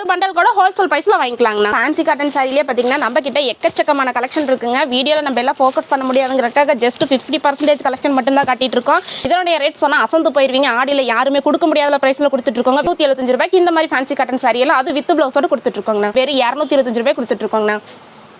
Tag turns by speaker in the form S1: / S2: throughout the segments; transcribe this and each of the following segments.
S1: ஒரு பண்டல் கூட ஹோல்சேல் ப்ரைஸில் வாங்கிக்கலாங்கண்ணா. ஃபேன்சி காட்டன் சாரிலே பார்த்தீங்கன்னா நம்ம கிட்ட எக்கச்சக்கமான கலெக்ஷன் இருக்குங்க. வீடியோவில் நம்ம எல்லாம் ஃபோக்கஸ் பண்ண முடியாதுங்கிறக்காக ஜஸ்ட் ஃபிஃப்டி பர்சன்டேஜ் கலெக்ஷன் மட்டும் தான் காட்டிட்டு இருக்கோம். இதனுடைய ரேட் சொன்னால் அசந்து போயிருவீங்க. ஆடியில் யாருமே கொடுக்க முடியாத ப்ரைஸில் கொடுத்துட்டு இருக்கோங்க. நூற்றி எழுபத்தஞ்சு ரூபாய்க்கு இந்த மாதிரி ஃபேன்சி காட்டன் சாரி எல்லாம் அது வித் ப்ளவுஸோட கொடுத்துட்டு இருக்கோங்கண்ணா. வெறும் இரநூத்தி இருபத்தஞ்சு ரூபாய் கொடுத்துட்டு இருக்கோங்கண்ணா.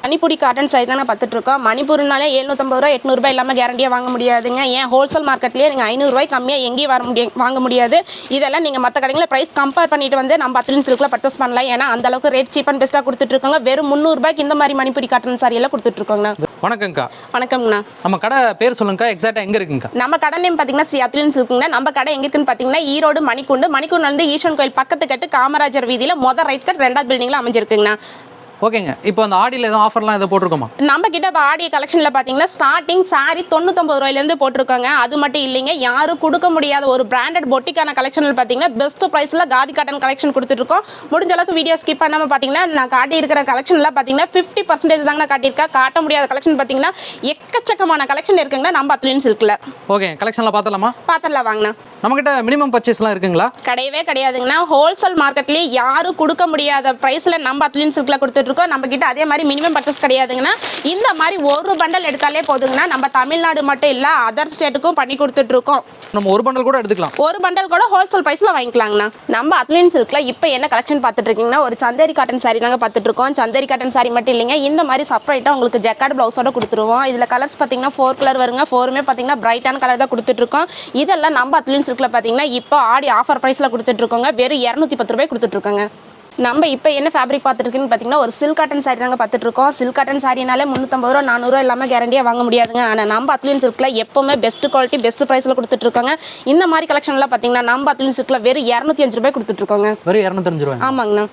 S1: மணிப்பூரி காட்டன் சாரி தானே பார்த்துட்டு இருக்கோம் மணிப்பூர்னாலே எழுநூத்தம்பது ரூபா எட்நூறுபா இல்லாமல் கேரண்டியாக வாங்க முடியாதுங்க. ஏன் ஹோல்சேல் மார்க்கெட்லேயே நீங்கள் ஐநூறுரூவாய் கம்மியாக எங்கேயும் வர முடியும் வாங்க முடியாது. இதெல்லாம் நீங்கள் மற்ற கடைகளில் ப்ரைஸ் கம்பேர் பண்ணிட்டு வந்து நம்ம அத்லின் சில்கில் பர்ச்சேஸ் பண்ணலாம். ஏன்னா அந்த அளவுக்கு ரேட் சீப் அண்ட் பெஸ்ட்டாக கொடுத்துட்ருக்கோங்க. வெறும் முந்நூறுபாய்க்கு இந்த மாதிரி மணிப்பூரி காட்டன் சாரி எல்லாம் கொடுத்துட்ருக்கோங்கண்ணா.
S2: வணக்கங்க்கா
S1: வணக்கம்ண்ணா
S2: நம்ம கடை பேர் சொல்லுங்கக்கா எக்ஸாக்டாக எங்கே இருக்குங்கக்கா?
S1: நம்ம கடை நேம் பார்த்தீங்கன்னா ஸ்ரீ அத்லின்ஸ் இருக்குங்க நம்ம கடை எங்க இருக்குன்னு பார்த்தீங்கன்னா ஈரோடு மணிக்குண்டு. மணிக்குண்டு வந்து ஈஸ்வரன் கோயில் பக்கத்து கட்டு காமராஜர் வீதியில் மொதல் ரைட் கட் ரெண்டாவது பில்டிங்கில் அமைஞ்சிருக்குங்கண்ணா.
S2: ஓகேங்க. இப்போ அந்த ஆடியில் எதுவும் ஆஃபர்லாம் எதுவும் போட்டிருக்கோமா?
S1: நம்ம கிட்ட இப்போ ஆடிய கலெக்ஷனில் பார்த்தீங்கன்னா ஸ்டார்டிங் சாரி தொண்ணூத்தொம்பது ரூபாயிலேருந்து போட்டிருக்காங்க. அது மட்டும் இல்லைங்க யாரும் கொடுக்க முடியாத ஒரு பிராண்டட் பொட்டிக்கான கலெக்ஷனில் பார்த்தீங்கன்னா பெஸ்ட் ப்ரைஸில் காதி காட்டன் கலெக்ஷன் கொடுத்துட்ருக்கோம். முடிஞ்ச அளவுக்கு வீடியோ ஸ்கிப் பண்ணாமல் பார்த்தீங்கன்னா நான் காட்டி இருக்கிற கலெக்ஷனில் பார்த்தீங்கன்னா ஃபிஃப்டி பர்சன்டேஜ் தாங்க நான் காட்டியிருக்கேன். காட்ட முடியாத கலெக்ஷன் பார்த்தீங்கன்னா எக்கச்சக்கமான கலெக்ஷன் இருக்குங்க நம்ம அத்லின் சில்கில்.
S2: ஓகே கலெக்ஷன்லாம் பார்த்தலாமா
S1: பார்த்துடலாம் வாங்கண்ணா
S2: நம்மக்கிட்ட மினிமம் பர்ச்சேஸ்லாம் இருக்குங்களா?
S1: கிடையவே கிடையாதுங்கண்ணா ஹோல்சேல் மார்க்கெட்லேயே யாரும் கொடுக்க முடியாத ப்ரைஸில் நம்ம அத்லின் சில்கில் கொடுத்துட்ருக்கோம் நம்ம கிட்ட அதே மாதிரி மினிமம் பர்ச்சேஸ் கிடையாதுங்கண்ணா இந்த மாதிரி ஒரு பண்டல் எடுத்தாலே போதுங்கண்ணா நம்ம தமிழ்நாடு மட்டும் இல்லை அதர் ஸ்டேட்டுக்கும் பண்ணி கொடுத்துட்ருக்கோம்.
S2: நம்ம ஒரு பண்டல் கூட எடுத்துக்கலாம்.
S1: ஒரு பண்டல் கூட ஹோல்சேல் ப்ரைஸில் வாங்கிக்கலாங்கண்ணா. நம்ம அத்லின் சில்கில் இப்போ என்ன கலெக்ஷன் பார்த்துட்டு இருக்கீங்கன்னா ஒரு சந்தேரி காட்டன் சாரி தாங்க பார்த்துட்டு இருக்கோம் சந்தேரி காட்டன் சாரி மட்டும் இல்லைங்க இந்த மாதிரி செப்பரேட்டாக உங்களுக்கு ஜக்கார்டு ப்ளவுஸோட கொடுத்துருவோம். இதில் கலர்ஸ் பார்த்தீங்கன்னா ஃபோர் கலர் வருங்க. ஃபோருமே பார்த்தீங்கன்னா பிரைட்டான கலர் தான் கொடுத்துட்ருக்கோம். இதெல்லாம் நம்ம அத்லின் சில்கில் பார்த்தீங்கன்னா இப்போ ஆடி ஆஃபர் ப்ரைஸில் கொடுத்துட்ருக்கோங்க. வெறும் இரநூத்தி பத்து ரூபாய் கொடுத்துட்ருக்கோங்க. நம்ம இப்போ என்ன ஃபேப்ரிக் பார்த்துருக்குன்னு பார்த்தீங்கன்னா ஒரு சில்க் காட்டன் சாரி தாங்க பார்த்துட்டு இருக்கோம் சில்க் காட்டன் சாரினாலே முந்நூற்றம்பது ரூபா நானூறுரூவா இல்லாமல் கேரண்டியாக வாங்க முடியாதுங்க. ஆனால் நம்ம அத்லின் சில்கில் எப்போவுமே பெஸ்ட் குவாலிட்டி பெஸ்ட் ப்ரைஸில் கொடுத்துட்ருக்காங்க இந்த மாதிரி கலெக்ஷன்லாம் பார்த்தீங்கன்னா நம்ம அத்லின் சில்கில் வெறும் இரநூத்தி அஞ்சு ரூபாய் கொடுத்துட்ருக்கோங்க
S2: வெறும் இரநூத்தஞ்சு ரூபாய்
S1: ஆமாங்கண்ணா.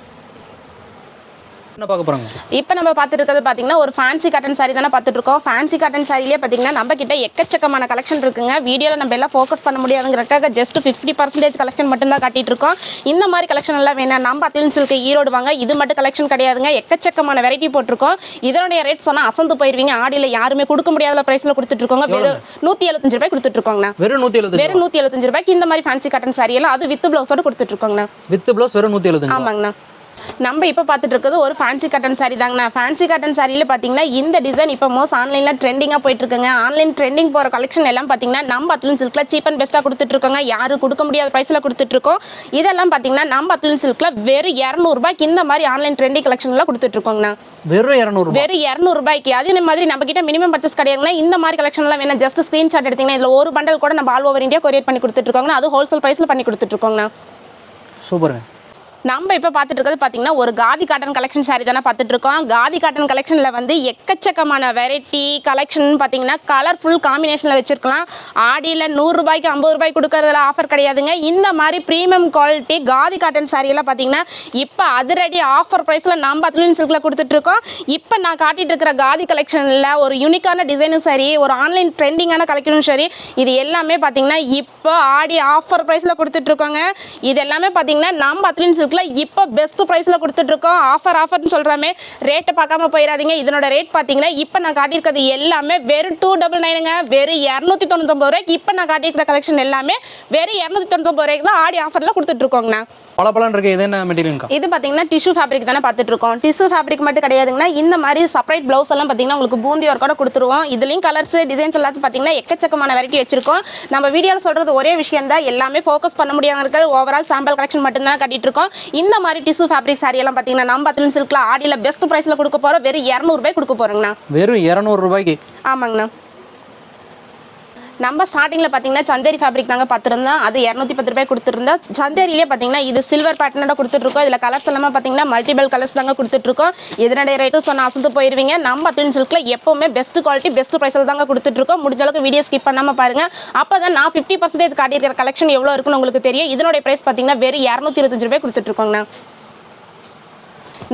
S2: பார்க்க போகிறாங்க
S1: இப்போ நம்ம பார்த்துட்டு இருக்கிறது பார்த்தீங்கன்னா ஒரு ஃபேன்சி காட்டன் சாரி தானே பார்த்துட்டு இருக்கோம். ஃபேன்சி காட்டன் சாரிலே பார்த்தீங்கன்னா நம்ம கிட்ட எக்கச்சக்கமான கலெக்ஷன் இருக்குங்க. வீடியோவில் நம்ம எல்லாம் ஃபோக்கஸ் பண்ண முடியாதுங்கிறக்காக ஜஸ்ட் ஃபிஃப்டி பர்சன்டேஜ் கலெக்ஷன் மட்டும் தான் காட்டிட்டு இருக்கோம். இந்த மாதிரி கலெக்ஷன் எல்லாம் வேணாம். நம்ம அத்தியன் சில்க்கு ஈரோடு வாங்க. இது மட்டும் கலெக்ஷன் கிடையாதுங்க. எக்கச்சக்கமான வெரைட்டி போட்டிருக்கோம். இதனுடைய ரேட் சொன்னால் அசந்து போயிருவீங்க. ஆடியில் யாருமே கொடுக்க முடியாத ப்ரைஸில் கொடுத்துட்ருக்கோங்க வெறும் நூற்றி எழுபத்தஞ்சு ரூபாய் கொடுத்துட்ருக்கோங்கண்ணா
S2: வெறும் நூற்றி எழுபத்தஞ்சு
S1: வெறும் நூற்றி எழுபத்தஞ்சு ரூபாய்க்கு இந்த மாதிரி ஃபேன்சி காட்டன் சாரி எல்லாம் அது வித் ப்ளவுஸோட கொடுத்துட்ருக்கோங்கண்ணா
S2: வித் ப்ளவுஸ் வெறும் நூற்றி எழுபத்தஞ்சு
S1: ஆமாங்கண்ணா. நம்ம இப்போ பார்த்துட்டு இருக்கிறது ஒரு ஃபேன்சி காட்டன் சாரி தாங்கண்ணா. ஃபேன்சி காட்டன் சாரியில் பார்த்தீங்கன்னா இந்த டிசைன் இப்போ மோஸ்ட் ஆன்லைனில் ட்ரெண்டிங்காக போயிட்டு இருக்குங்க ஆன்லைன் ட்ரெண்டிங் போகிற கலெக்ஷன் எல்லாம் பார்த்தீங்கன்னா நம்ம அத்லின் சில்கில் சீப் அண்ட் பெஸ்ட்டாக கொடுத்துட்ருக்கோங்க யாரும் கொடுக்க முடியாத ப்ரைஸில் கொடுத்துட்ருக்கோம் இதெல்லாம் பார்த்தீங்கன்னா நம்ம அத்லின் சில்கில் வெறும் இரநூறுபாய்க்கு இந்த மாதிரி ஆன்லைன் ட்ரெண்டிங் கலெக்ஷன்லாம் கொடுத்துட்ருக்கோங்கண்ணா
S2: வெறும் இரநூறுபா.
S1: வெறும் இரநூறுபாய்க்கு. அதே மாதிரி நம்ம கிட்ட மினிமம் பர்ச்சேஸ் கிடையாதுங்கன்னா இந்த மாதிரி கலெக்ஷன்லாம் வேணும் ஜஸ்ட் ஸ்க்ரீன்ஷாட் எடுத்தீங்கன்னா இதில் ஒரு பண்டல் கூட நம்ம ஆல் ஓவர் இந்தியா கொரியர் பண்ணி கொடுத்துட்ருக்கோங்கண்ணா அது ஹோல்சேல் ப்ரைஸில் பண்ணி கொடுத்துட்ருக்கோங்கண்ணா
S2: சூப்பருங்க.
S1: நம்ம இப்போ பார்த்துட்டு இருக்கிறது பார்த்தீங்கன்னா ஒரு காதி காட்டன் கலெக்ஷன் சாரி தானே பார்த்துட்டு இருக்கோம். காதி காட்டன் கலெக்ஷனில் வந்து எக்கச்சக்கமான வெரைட்டி கலெக்ஷன் பார்த்தீங்கன்னா கலர்ஃபுல் காம்பினேஷனில் வச்சுருக்கலாம். ஆடியில் நூறுரூபாய்க்கு ஐம்பது ரூபாய் கொடுக்கறதுல ஆஃபர் கிடையாதுங்க. இந்த மாதிரி ப்ரீமியம் குவாலிட்டி காதி காட்டன் சாரியெல்லாம் பார்த்தீங்கன்னா இப்போ அதிரடி ஆஃபர் ப்ரைஸில் நம்ம அத்லின் சில்கில் கொடுத்துட்ருக்கோம் இப்போ நான் காட்டிகிட்டு இருக்கிற காதி கலெக்ஷனில் ஒரு யூனிக்கான டிசைனும் சரி ஒரு ஆன்லைன் ட்ரெண்டிங்கான கலெக்ஷனும் சரி இது எல்லாமே பார்த்தீங்கன்னா இப்போ ஆடி ஆஃபர் ப்ரைஸில் கொடுத்துட்ருக்கோங்க இது எல்லாமே பார்த்தீங்கன்னா நம்ம அத்லின் சில்கில் இப்போ பெஸ்ட் ப்ரைஸில் கொடுத்துட்ருக்கோம் ஆஃபர் ஆஃபர்னு சொல்கிறோமே ரேட்டை பார்க்காம போயிடாதீங்க. இதனோட ரேட் பார்த்தீங்கன்னா இப்போ நான் காட்டியிருக்கிறது எல்லாமே வெறும் டூ டபுள் நைனுங்க வெறும் இரநூத்தி தொண்ணூத்தொம்பது ரூபாய்க்கு இப்போ நான் காட்டியிருக்கிற கலெக்ஷன் எல்லாமே வெறும் இரநூத்தி தொண்ணூத்தொம்பது ரூபாய்க்கு தான் ஆடி ஆஃபரில் கொடுத்துட்ருக்கோங்கண்ணா
S2: பல பலன் இருக்கு. இது என்ன மெட்டீரியல்க்கா
S1: இது பார்த்தீங்கன்னா டிஷ்யூ ஃபேப்ரிக் தானே பார்த்துட்டு இருக்கோம் டிஷ்யூ ஃபேப்ரிக் மட்டும் கிடையாதுங்கன்னா இந்த மாதிரி செப்பரேட் ப்ளவுஸ் எல்லாம் பார்த்தீங்கன்னா உங்களுக்கு பூந்தி ஒர்க்கோட கொடுத்துருவோம். இதுலேயும் கலர்ஸ் டிசைன்ஸ் எல்லாத்தையும் பார்த்தீங்கன்னா எக்கச்சக்கமான வெரைட்டி வச்சிருக்கோம். நம்ம வீடியோவில் சொல்கிறது ஒரே விஷயம் தான் எல்லாமே ஃபோக்கஸ் பண்ண முடியாத இருக்க ஓவரால் சாம்பிள் கலெக்ஷன் மட்டும்தான் கட்டிட்டு இருக்கோம் இந்த மாதிரி டிஷ்யூ ஃபேப்ரிக் சாரி எல்லாம் பார்த்தீங்கன்னா நம்ம அத்லின் சில்கில் ஆடியில் பெஸ்ட் ப்ரைஸில் கொடுக்க போகிறோம் வெறும் இரநூறுபாய் கொடுக்க போகிறோங்கண்ணா
S2: வெறும் இரநூறுபாய்க்கு
S1: ஆமாங்கண்ணா. நம்ம ஸ்டார்டிங்கில் பார்த்தீங்கன்னா சந்தேரி ஃபேப்ரிக் தாங்க பார்த்துருந்தோம் அது இரநூத்தி பத்து ரூபாய் கொடுத்துருந்தோம் சந்தேரியிலே பார்த்தீங்கன்னா இது சில்வர் பேட்டர்னோட கொடுத்துட்ருக்கோம். இதில் கலர்ஸ் எல்லாமே பார்த்தீங்கன்னா மல்டிபிள் கலர்ஸ் தாங்க கொடுத்துட்ருக்கோம். இதனுடைய ரேட்டும் சொன்ன அசந்து போயிருவீங்க. நம்ம துணி சில்கில் எப்போவுமே பெஸ்ட் குவாலிட்டி பெஸ்ட் ப்ரைஸில் தாங்க கொடுத்துட்ருக்கோம். முடிஞ்ச அளவுக்கு வீடியோ ஸ்கிப் பண்ணாமல் பாருங்கள் அப்போ தான் நான் ஃபிஃப்டி பர்சன்டேஜ் காட்டியிருக்கிற கலெக்ஷன் எவ்வளோ இருக்குன்னு உங்களுக்கு தெரியும். இதனுடைய ப்ரைஸ் பார்த்தீங்கன்னா வெறும் இரநூத்தி இருபத்தஞ்சு ரூபாய் கொடுத்துட்ருக்கோங்கண்ணா.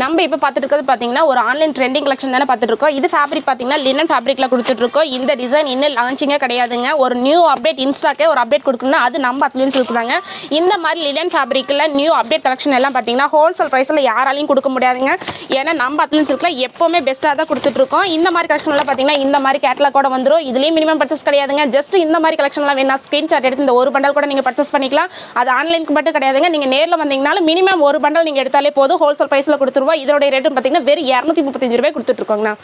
S1: நம்ம இப்போ பார்த்துட்டு இருக்கிறது பார்த்தீங்கன்னா ஒரு ஆன்லைன் ட்ரெண்டிங் கலெக்ஷன் தானே பார்த்துட்டு இருக்கோம். இது ஃபேப்ரிக் பார்த்தீங்கன்னா லினன் ஃபேப்ரிக்கில் கொடுத்துட்ருக்கோம் இந்த டிசைன் இன்னும் லான்ச்சிங்கே கிடையாதுங்க. ஒரு நியூ அப்டேட் இன்ஸ்டாக்கே ஒரு அப்டேட் கொடுக்கணும்னா அது நம்ம அத்லீன்ஸ் இருக்குதாங்க இந்த மாதிரி லினன் ஃபேப்ரிக்கில் நியூ அப்டேட் கலெக்ஷன் எல்லாம் பார்த்தீங்கன்னா ஹோல்சேல் ப்ரைஸில் யாராலையும் கொடுக்க முடியாதுங்க. ஏன்னா நம்ம அத்லீன்ஸ் சில்கில் எப்போவுமே பெஸ்ட்டாக தான் கொடுத்துட்ருக்கோம் இந்த மாதிரி கலெக்ஷன்லாம் பார்த்தீங்கன்னா இந்த மாதிரி கேட்டலாக் கூட வந்துடும் இதுலேயும் மினிமம் பர்ச்சேஸ் கிடையாதுங்க. ஜஸ்ட் இந்த மாதிரி கலெக்ஷன்லாம் வேணா ஸ்க்ரீன்ஷாட் எடுத்து இந்த ஒரு பண்டல் கூட நீங்கள் பர்ச்சேஸ் பண்ணிக்கலாம். அது ஆன்லைனுக்கு மட்டும் கிடையாதுங்க. நீங்கள் நேரில் வந்தீங்கனாலும் மினிமம் ஒரு பண்டல் நீங்கள் எடுத்தாலே போதும். ஹோல்சேல் ப்ரைஸில் கொடுத்துருவோம். இதோட ரேட்டும் பார்த்தீங்கன்னா வெறும் இரநூத்தி முப்பத்தஞ்சு ரூபாய் கொடுத்துட்ருக்கோங்கண்ணா.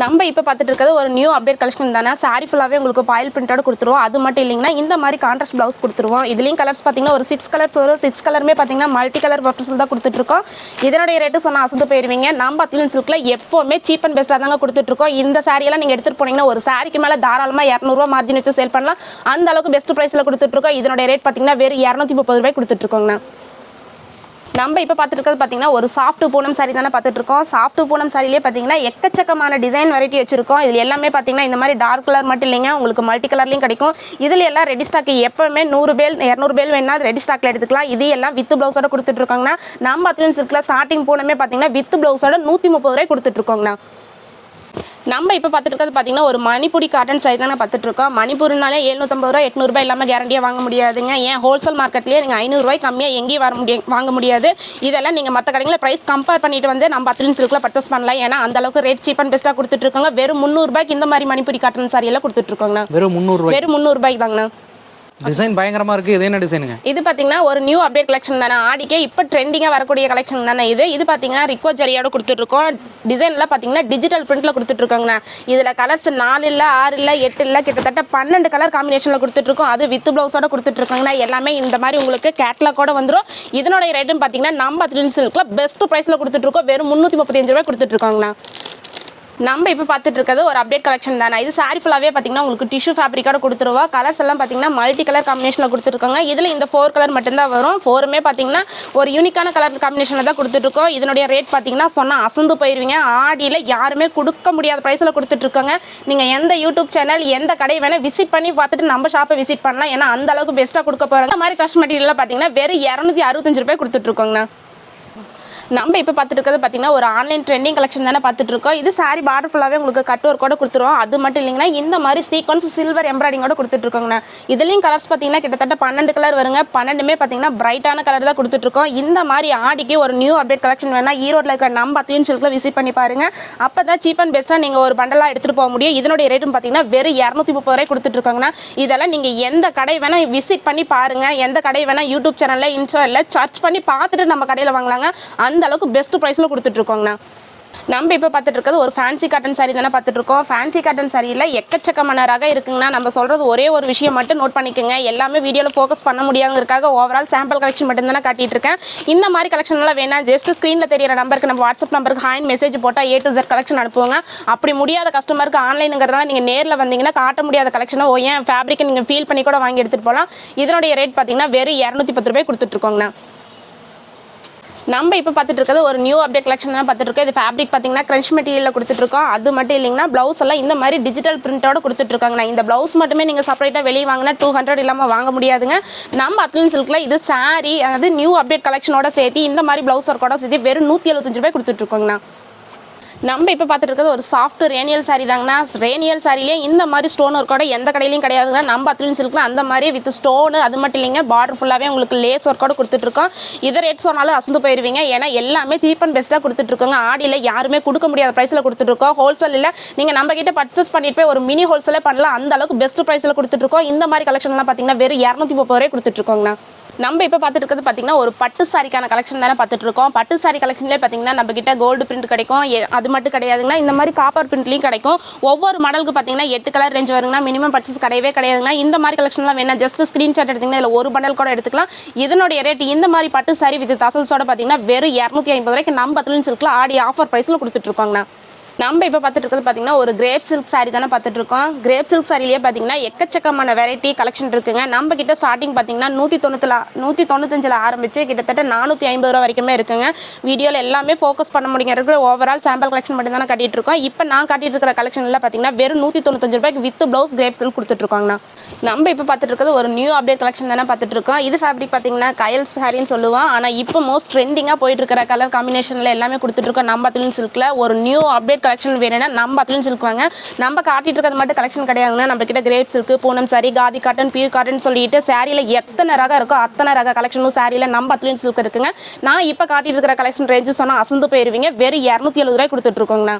S1: நம்ம இப்போ பார்த்துட்டு இருக்கிறது ஒரு நியூ அப்டேட் கலெக்ஷன் தானே. சாரி ஃபுல்லாகவே உங்களுக்கு பாயில் பிரிண்டோட கொடுத்துருவோம். அது மட்டும் இல்லைங்கன்னா இந்த மாதிரி கான்ட்ராஸ்ட் ப்ளவுஸ் கொடுத்துருவோம். இதுலேயும் கலர்ஸ் பார்த்தீங்கன்னா ஒரு சிக்ஸ் கலர்ஸ் வரும் சிக்ஸ் கலருமே பார்த்தீங்கன்னா மல்டி கலர் பர்பஸில் தான் கொடுத்துட்ருக்கோம். இதனுடைய ரேட்டு சொன்னால் அசந்து போயிருவீங்க. நம்ம அத்திலன் சில்கில் எப்போவுமே சீப் அண்ட் பெஸ்ட்டாக தாங்க கொடுத்துட்ருக்கோம். இந்த சாரியெல்லாம் நீங்கள் எடுத்துகிட்டு போனீங்கன்னா ஒரு சாரிக்கு மேலே தாராளமாக இரநூறுவா மார்ஜின் வச்சு சேல் பண்ணலாம். அந்த அளவுக்கு பெஸ்ட் ப்ரைஸில் கொடுத்துட்ருக்கோம். இதனுடைய ரேட் பார்த்தீங்கன்னா வெறும் இரநூத்தி முப்பது ரூபாய் கொடுத்துட்ருக்கோங்கண்ணா. நம்ம இப்போ பார்த்துட்டு இருக்கிறது பார்த்தீங்கன்னா ஒரு சாஃப்ட் பூனம் சாரி தானே பார்த்துட்டு இருக்கோம். சாஃப்ட் பூனம் சாரிலே பார்த்தீங்கன்னா எக்கச்சக்கமான டிசைன் வெரைட்டி வச்சிருக்கோம். இதில் எல்லாமே பார்த்தீங்கன்னா இந்த மாதிரி டார்க் கலர் மட்டும் இல்லைங்க. உங்களுக்கு மல்டி கலர்லையும் கிடைக்கும். இதில் எல்லாம் ரெடி ஸ்டாக் எப்போவுமே நூறு பேல் இரநூறு பேல் வேணா ரெடி ஸ்டாக்ல எடுத்துக்கலாம். இது எல்லாம் வித் ப்ளவுஸோட கொடுத்துட்ருக்காங்கன்னா நம்ம அத்லன் இருக்கிற ஸ்டார்டிங் பூனமே பார்த்தீங்கன்னா வித் ப்ளவுஸோட நூற்றி முப்பது ரூபாய் கொடுத்துட்ருக்கோங்கண்ணா நம்ம இப்போ பார்த்துட்டு இருக்கிறது பார்த்தீங்கன்னா ஒரு மணிப்புரி காட்டன் சாரி தானே பார்த்துட்டு இருக்கோம் மணிப்பூர்னாலே எழுநூற்றம்பது ரூபா எட்நூறுபா இல்லாமல் கேரண்டியாக வாங்க முடியாதுங்க. ஏன் ஹோல்சேல் மார்க்கெட்லேயே நீங்கள் ஐநூறுரூவாய் கம்மியாக எங்கேயும் வர முடியும் வாங்க முடியாது. இதெல்லாம் நீங்கள் மற்ற கடைகளில் ப்ரைஸ் கம்பேர் பண்ணிட்டு வந்து நம்ம அத்லின் சில்கில் பர்ச்சேஸ் பண்ணலாம். ஏன்னா அந்த அளவுக்கு ரேட் சீப் அண்ட் பெஸ்ட்டாக கொடுத்துட்ருக்காங்க வெறும் முந்நூறுபாய்க்கு இந்த மாதிரி மணிப்புரி காட்டன் சாரி எல்லாம் கொடுத்துட்ருக்கோங்கண்ணா
S2: வெறும் முந்நூறுரூவாய்
S1: வெறும் முந்நூறுபாய்க்கு தாங்கண்ணா
S2: டிசைன் பயங்கரமாக இருக்குது இது என்ன டிசைனுங்க
S1: இது பார்த்தீங்கன்னா ஒரு நியூ அப்டேட் கலெக்ஷன் தானே. ஆடிக்கே இப்போ ட்ரெண்டிங்காக வரக்கூடிய கலெக்ஷன் தானே இது. இது பார்த்தீங்கன்னா ரிக்கோ ஜரியோட கொடுத்துட்ருக்கோம். டிசைன்லாம் பார்த்தீங்கன்னா டிஜிட்டல் பிரிண்ட்டில் கொடுத்துட்ருக்கோங்கண்ணா. இதில் கலர்ஸ் நாலு இல்லை ஆறு இல்லை எட்டு இல்லை கிட்டத்தட்ட பன்னெண்டு கலர் காம்பினேஷனில் கொடுத்துட்ருக்கோம். அது வித் ப்ளவுஸோட கொடுத்துட்ருக்காங்கண்ணா. எல்லாமே இந்த மாதிரி உங்களுக்கு கேட்லாக்கோட வந்துடும் இதனுடைய ரேட்டுன்னு பார்த்தீங்கன்னா நம்ம த்ரில் சில்கில் பெஸ்ட் ப்ரைஸில் கொடுத்துட்ருக்கோம். வெறும் முந்நூற்றி முப்பத்தஞ்சு ரூபாய் கொடுத்துட்ருக்காங்கண்ணா. நம்ம இப்போ பார்த்துட்டு இருக்கிறது ஒரு அப்டேட் கலெக்ஷன் தானே. இது சாரி ஃபுல்லாகவே பார்த்தீங்கன்னா உங்களுக்கு டிஷ்யூ ஃபேப்ரிக்கோட கொடுத்துருவா. கலர்ஸ் எல்லாம் பார்த்தீங்கன்னா மல்டி கலர் காம்பினேஷனில் கொடுத்துருக்காங்க. இதில் இந்த ஃபோர் கலர் மட்டும்தான் வரும். ஃபோருமே பார்த்தீங்கன்னா ஒரு யூனிக்கான கலர் காம்பினேஷனில் தான் கொடுத்துட்ருக்கோம் இதனுடைய ரேட் பார்த்தீங்கன்னா சொன்னால் அசந்து போயிடுவீங்க ஆடியில் யாருமே கொடுக்க முடியாத ப்ரைஸில் கொடுத்துட்ருக்காங்க நீங்கள் எந்த யூடியூப் சேனல் எந்த கடை வேணால் விசிட் பண்ணி பார்த்துட்டு நம்ம ஷாப்பை விசிட் பண்ணலாம். ஏன்னா அந்த அளவுக்கு பெஸ்ட்டாக கொடுக்க போகிறாங்க இந்த மாதிரி கஷ்ட மெட்டீரியல்லாம் பார்த்தீங்கன்னா வெறும் இரநூத்தி அறுபத்தஞ்சு ரூபாய் கொடுத்துட்ருக்கோங்கண்ணா நம்ம இப்போ பார்த்துட்டு இருக்கிறது பார்த்தீங்கன்னா ஒரு ஆன்லைன் ட்ரெண்டிங் கலெக்ஷன் தானே பார்த்துட்டு இருக்கோம். இது சாரி பார்டர் ஃபுல்லாகவே உங்களுக்கு கட் ஒர்க் கூட கொடுத்துருவோம் அது மட்டும் இல்லைங்கன்னா இந்த மாதிரி சீக்வன்ஸ் சில்வர் எம்ப்ராய்டிங்கோட கொடுத்துட்ருக்கோங்கண்ணா இதுலேயும் கலர்ஸ் பார்த்தீங்கன்னா கிட்டத்தட்ட பன்னெண்டு கலர் வருங்க. பன்னெண்டுமே பார்த்தீங்கன்னா பிரைட்டான கலர் தான் கொடுத்துட்ருக்கோம் இந்த மாதிரி ஆடிக்கு ஒரு நியூ அப்டேட் கலெக்ஷன் வேணால் ஈரோட்டில் இருக்கிற நம்ம அத்தியும் சில்கில் விசிட் பண்ணி பாருங்க. அப்போ தான் சீப் அண்ட் பெஸ்ட்டாக நீங்கள் ஒரு பண்டலாக எடுத்துகிட்டு போக முடியும். இதனுடைய ரேட்டும் பார்த்தீங்கன்னா வெறும் இரநூத்தி முப்பது ரூபாய் கொடுத்துட்ருக்காங்கண்ணா இதெல்லாம் நீங்கள் எந்த கடை வேணால் விசிட் பண்ணி பாருங்கள் எந்த கடை வேணால் யூடியூப் சேனலில் இன்ஸ்டாவில் சர்ச் பண்ணி பார்த்துட்டு நம்ம கடையில் வாங்கலாங்க. அந்த அளவுக்கு பெஸ்ட் ப்ரைஸில் கொடுத்துட்ருக்கோங்கண்ணா. நம்ம இப்போ பார்த்துட்டு இருக்கிறது ஒரு ஃபேன்சி காட்டன் சாரீ தானே பார்த்துட்டு இருக்கோம் ஃபேன்சி காட்டன் சாரியில் எக்கச்சக்கமான ரகம் இருக்குங்கண்ணா. நம்ம சொல்கிறது ஒரே ஒரு விஷயம் மட்டும் நோட் பண்ணிக்கோங்க. எல்லாமே வீடியோவில் ஃபோக்கஸ் பண்ண முடியாங்கிறதுக்காக ஓவரால் சாம்பிள் கலெக்ஷன் மட்டும் தானே காட்டிட்டு இருக்கேன் இந்த மாதிரி கலெக்ஷன்லாம் வேணாம். ஜஸ்ட் ஸ்க்ரீனில் தெரியிற நம்பருக்கு நம்ம வாட்ஸ்அப் நம்பருக்கு ஹாயின் மெசேஜ் போட்டால் ஏ டு ஜெட் கலெக்ஷன் அனுப்புவாங்க. அப்படி முடியாத கஸ்டமருக்கு ஆன்லைனுங்கிறதுனால நீங்கள் நேரில் வந்தீங்கன்னா காட்ட முடியாத கலெக்ஷனை ஓ ஏன் ஃபேப்ரிக்கை நீங்கள் ஃபீல் பண்ணி கூட வாங்கி எடுத்துகிட்டு போகலாம் இதனுடைய ரேட் பார்த்தீங்கன்னா வெறும் இரநூத்தி பத்து ரூபாய் கொடுத்துட்ருக்கோங்கண்ணா. நம்ம இப்போ பார்த்துட்டு இருக்கிறது ஒரு நியூ அப்டேட் கலெக்ஷன் தான் பார்த்துட்டு இருக்கோம் இது ஃபேப்ரிக் பார்த்தீங்கன்னா க்ரன்ச் மெட்டீரியலில் கொடுத்துட்ருக்கோம் அது மட்டும் இல்லைங்கன்னா ப்ளவுஸ் எல்லாம் இந்த மாதிரி டிஜிட்டல் பிரிண்டோட கொடுத்துட்ருக்காங்கண்ணா இந்த ப்ளவுஸ் மட்டுமே நீங்கள் செப்பரேட்டாக வெளியே வாங்கினா டூ ஹண்ட்ரட் இல்லாமல் வாங்க முடியாதுங்க. நம்ம அத்லின் சில்கில் இது சாரீ அதாவது நியூ அப்டேட் கலெக்ஷனோட சேர்த்து இந்த மாதிரி ப்ளவுஸ் ஒர்க்கோட சேர்த்து வெறும் நூற்றி எழுபத்தஞ்சு ரூபாய் கொடுத்துட்ருக்கோங்கண்ணா நம்ம இப்போ பார்த்துட்டு இருக்கிறது ஒரு சாஃப்ட் ரேனியல் saree தாங்கண்ணா. ரேனியல் சாரிலே இந்த மாதிரி ஸ்டோன் ஒர்க்கோட எந்த கடையிலையும் கிடையாதுங்கன்னா நம்ம அத்லின் சில்கில் அந்த மாதிரி வித் ஸ்டோனு அது மட்டும் இல்லைங்க. பார்டர் ஃபுல்லாகவே உங்களுக்கு லேஸ் ஒர்க்கோட கொடுத்துட்ருக்கோம் இதை ரேட் சொன்னாலும் அசந்து போயிருவீங்க. ஏன்னா எல்லாமே சீப் அண்ட் பெஸ்ட்டாக கொடுத்துட்ருக்கோங்க ஆடியில் யாருமே கொடுக்க முடியாத ப்ரைஸில் கொடுத்துட்ருக்கோம் ஹோல்சேலில் நீங்கள் நம்ம கிட்ட பர்ச்சேஸ் பண்ணிட்டு போய் ஒரு மினி ஹோல்சேலே பண்ணலாம். அந்த அளவுக்கு பெஸ்ட் ப்ரைஸில் கொடுத்துட்ருக்கோம் இந்த மாதிரி கலெக்ஷன்லாம் பார்த்தீங்கன்னா வெறும் இரநூத்தி முப்பது ரூபாய் கொடுத்துட்ருக்கோங்கண்ணா நம்ம இப்போ பார்த்துட்டு இருக்கிறது பார்த்தீங்கன்னா ஒரு பட்டு சாரிக்கான கலெக்ஷன் தானே பார்த்துட்டு இருக்கோம். பட்டு சாரி கலெக்ஷன்லேயே பார்த்தீங்கன்னா நம்ம கிட்ட கோல்டு பிரிண்ட் கிடைக்கும். அது மட்டும் கிடையாதுங்கன்னா இந்த மாதிரி காப்பர் பிரிண்ட்லையும் கிடைக்கும். ஒவ்வொரு மாடலுக்கு பார்த்தீங்கன்னா எட்டு கலர் ரேஞ்ச் வருங்கன்னா மினிமம் பர்ச்சேஸ் கிடையவே கிடையாதுங்கன்னா இந்த மாதிரி கலெக்ஷன்லாம் வேணாம். ஜஸ்ட் ஸ்க்ரீன்ஷாட் எடுத்தீங்கன்னா இல்லை ஒரு பண்டல் கூட எடுத்துக்கலாம். இதனுடைய ரேட் இந்த மாதிரி பட்டு சாரி வித் தசல்ஸோட பார்த்தீங்கன்னா வெறும் இரநூத்தி ஐம்பது ரூபாய்க்கு நம்ம பத்துல சில்கில் ஆடி ஆஃபர் ப்ரைஸில் கொடுத்துட்ருக்கோங்கண்ணா நம்ம இப்போ பார்த்துட்டு இருக்கிறது பார்த்தீங்கன்னா ஒரு கிரேப் சில்க் சாரீ தானே பார்த்துட்டு இருக்கோம். கிரேப் சில்க் சாரிலேயே பார்த்தீங்கன்னா எக்கச்சக்கமான வெரைட்டி கலெக்ஷன் இருக்குங்க. நம்ம கிட்ட ஸ்டார்டிங் பார்த்தீங்கன்னா நூற்றி தொண்ணூற்றில் நூற்றி தொண்ணூத்தஞ்சில் ஆரம்பித்து கிட்டத்தட்ட நானூற்றி ஐம்பது ரூபா வரைக்குமே இருக்குங்க. வீடியோவில் எல்லாமே ஃபோக்கஸ் பண்ண முடியுங்கிறது ஓவரால் சாம்பிள் கலெக்ஷன் மட்டும் தானே காட்டிட்டு இருக்கோம். இப்போ நான் காட்டிட்டு இருக்கிற கலெக்ஷனில் பார்த்தீங்கன்னா வெறும் நூற்றி தொண்ணூத்தஞ்சு ரூபாய்க்கு வித் ப்ளவுஸ் கிரேப் சில்க் கொடுத்துட்ருக்காங்கண்ணா நம்ம இப்போ பார்த்துட்டு இருக்கிறது ஒரு நியூ அப்டேட் கலெக்ஷன் தானே பார்த்துட்டு இருக்கோம். இது ஃபேப்ரிக் பார்த்தீங்கன்னா கயல் சாரின்னு சொல்லுவோம். ஆனால் இப்போ மோஸ்ட் ட்ரெண்டிங்காக போயிட்டு இருக்கிற கலர் காம்பினேஷனில் எல்லாமே கொடுத்துட்ருக்கோம் நம்ம அத்துலின் சில்கில் ஒரு நியூ அப்டேட் கலெக்ஷன் வேணும்னா நம்ம அத்துலின் சொல்லுவாங்க நம்ம காட்டிட்டு இருக்கிறது மட்டும் கலெக்ஷன் கிடையாதுங்க. நம்ம கிட்ட கிரேப்ஸ் இருக்கு Poonam saree khadi cotton pure cotton சொல்லிட்டு சாரியில் எத்தனை ரகம் இருக்கோ அத்தனை ரக கலெக்ஷனும் சாரியில் நம்ம அத்துலின் சில்க் இருக்குங்க. நான் இப்போ காட்டிட்டு இருக்கிற கலெக்ஷன் ரேஞ்சு சொன்னால் அசந்து போயிருவீங்க. வெறும் இரநூத்தி எழுபது ரூபாய் கொடுத்துட்ருக்கோங்கண்ணா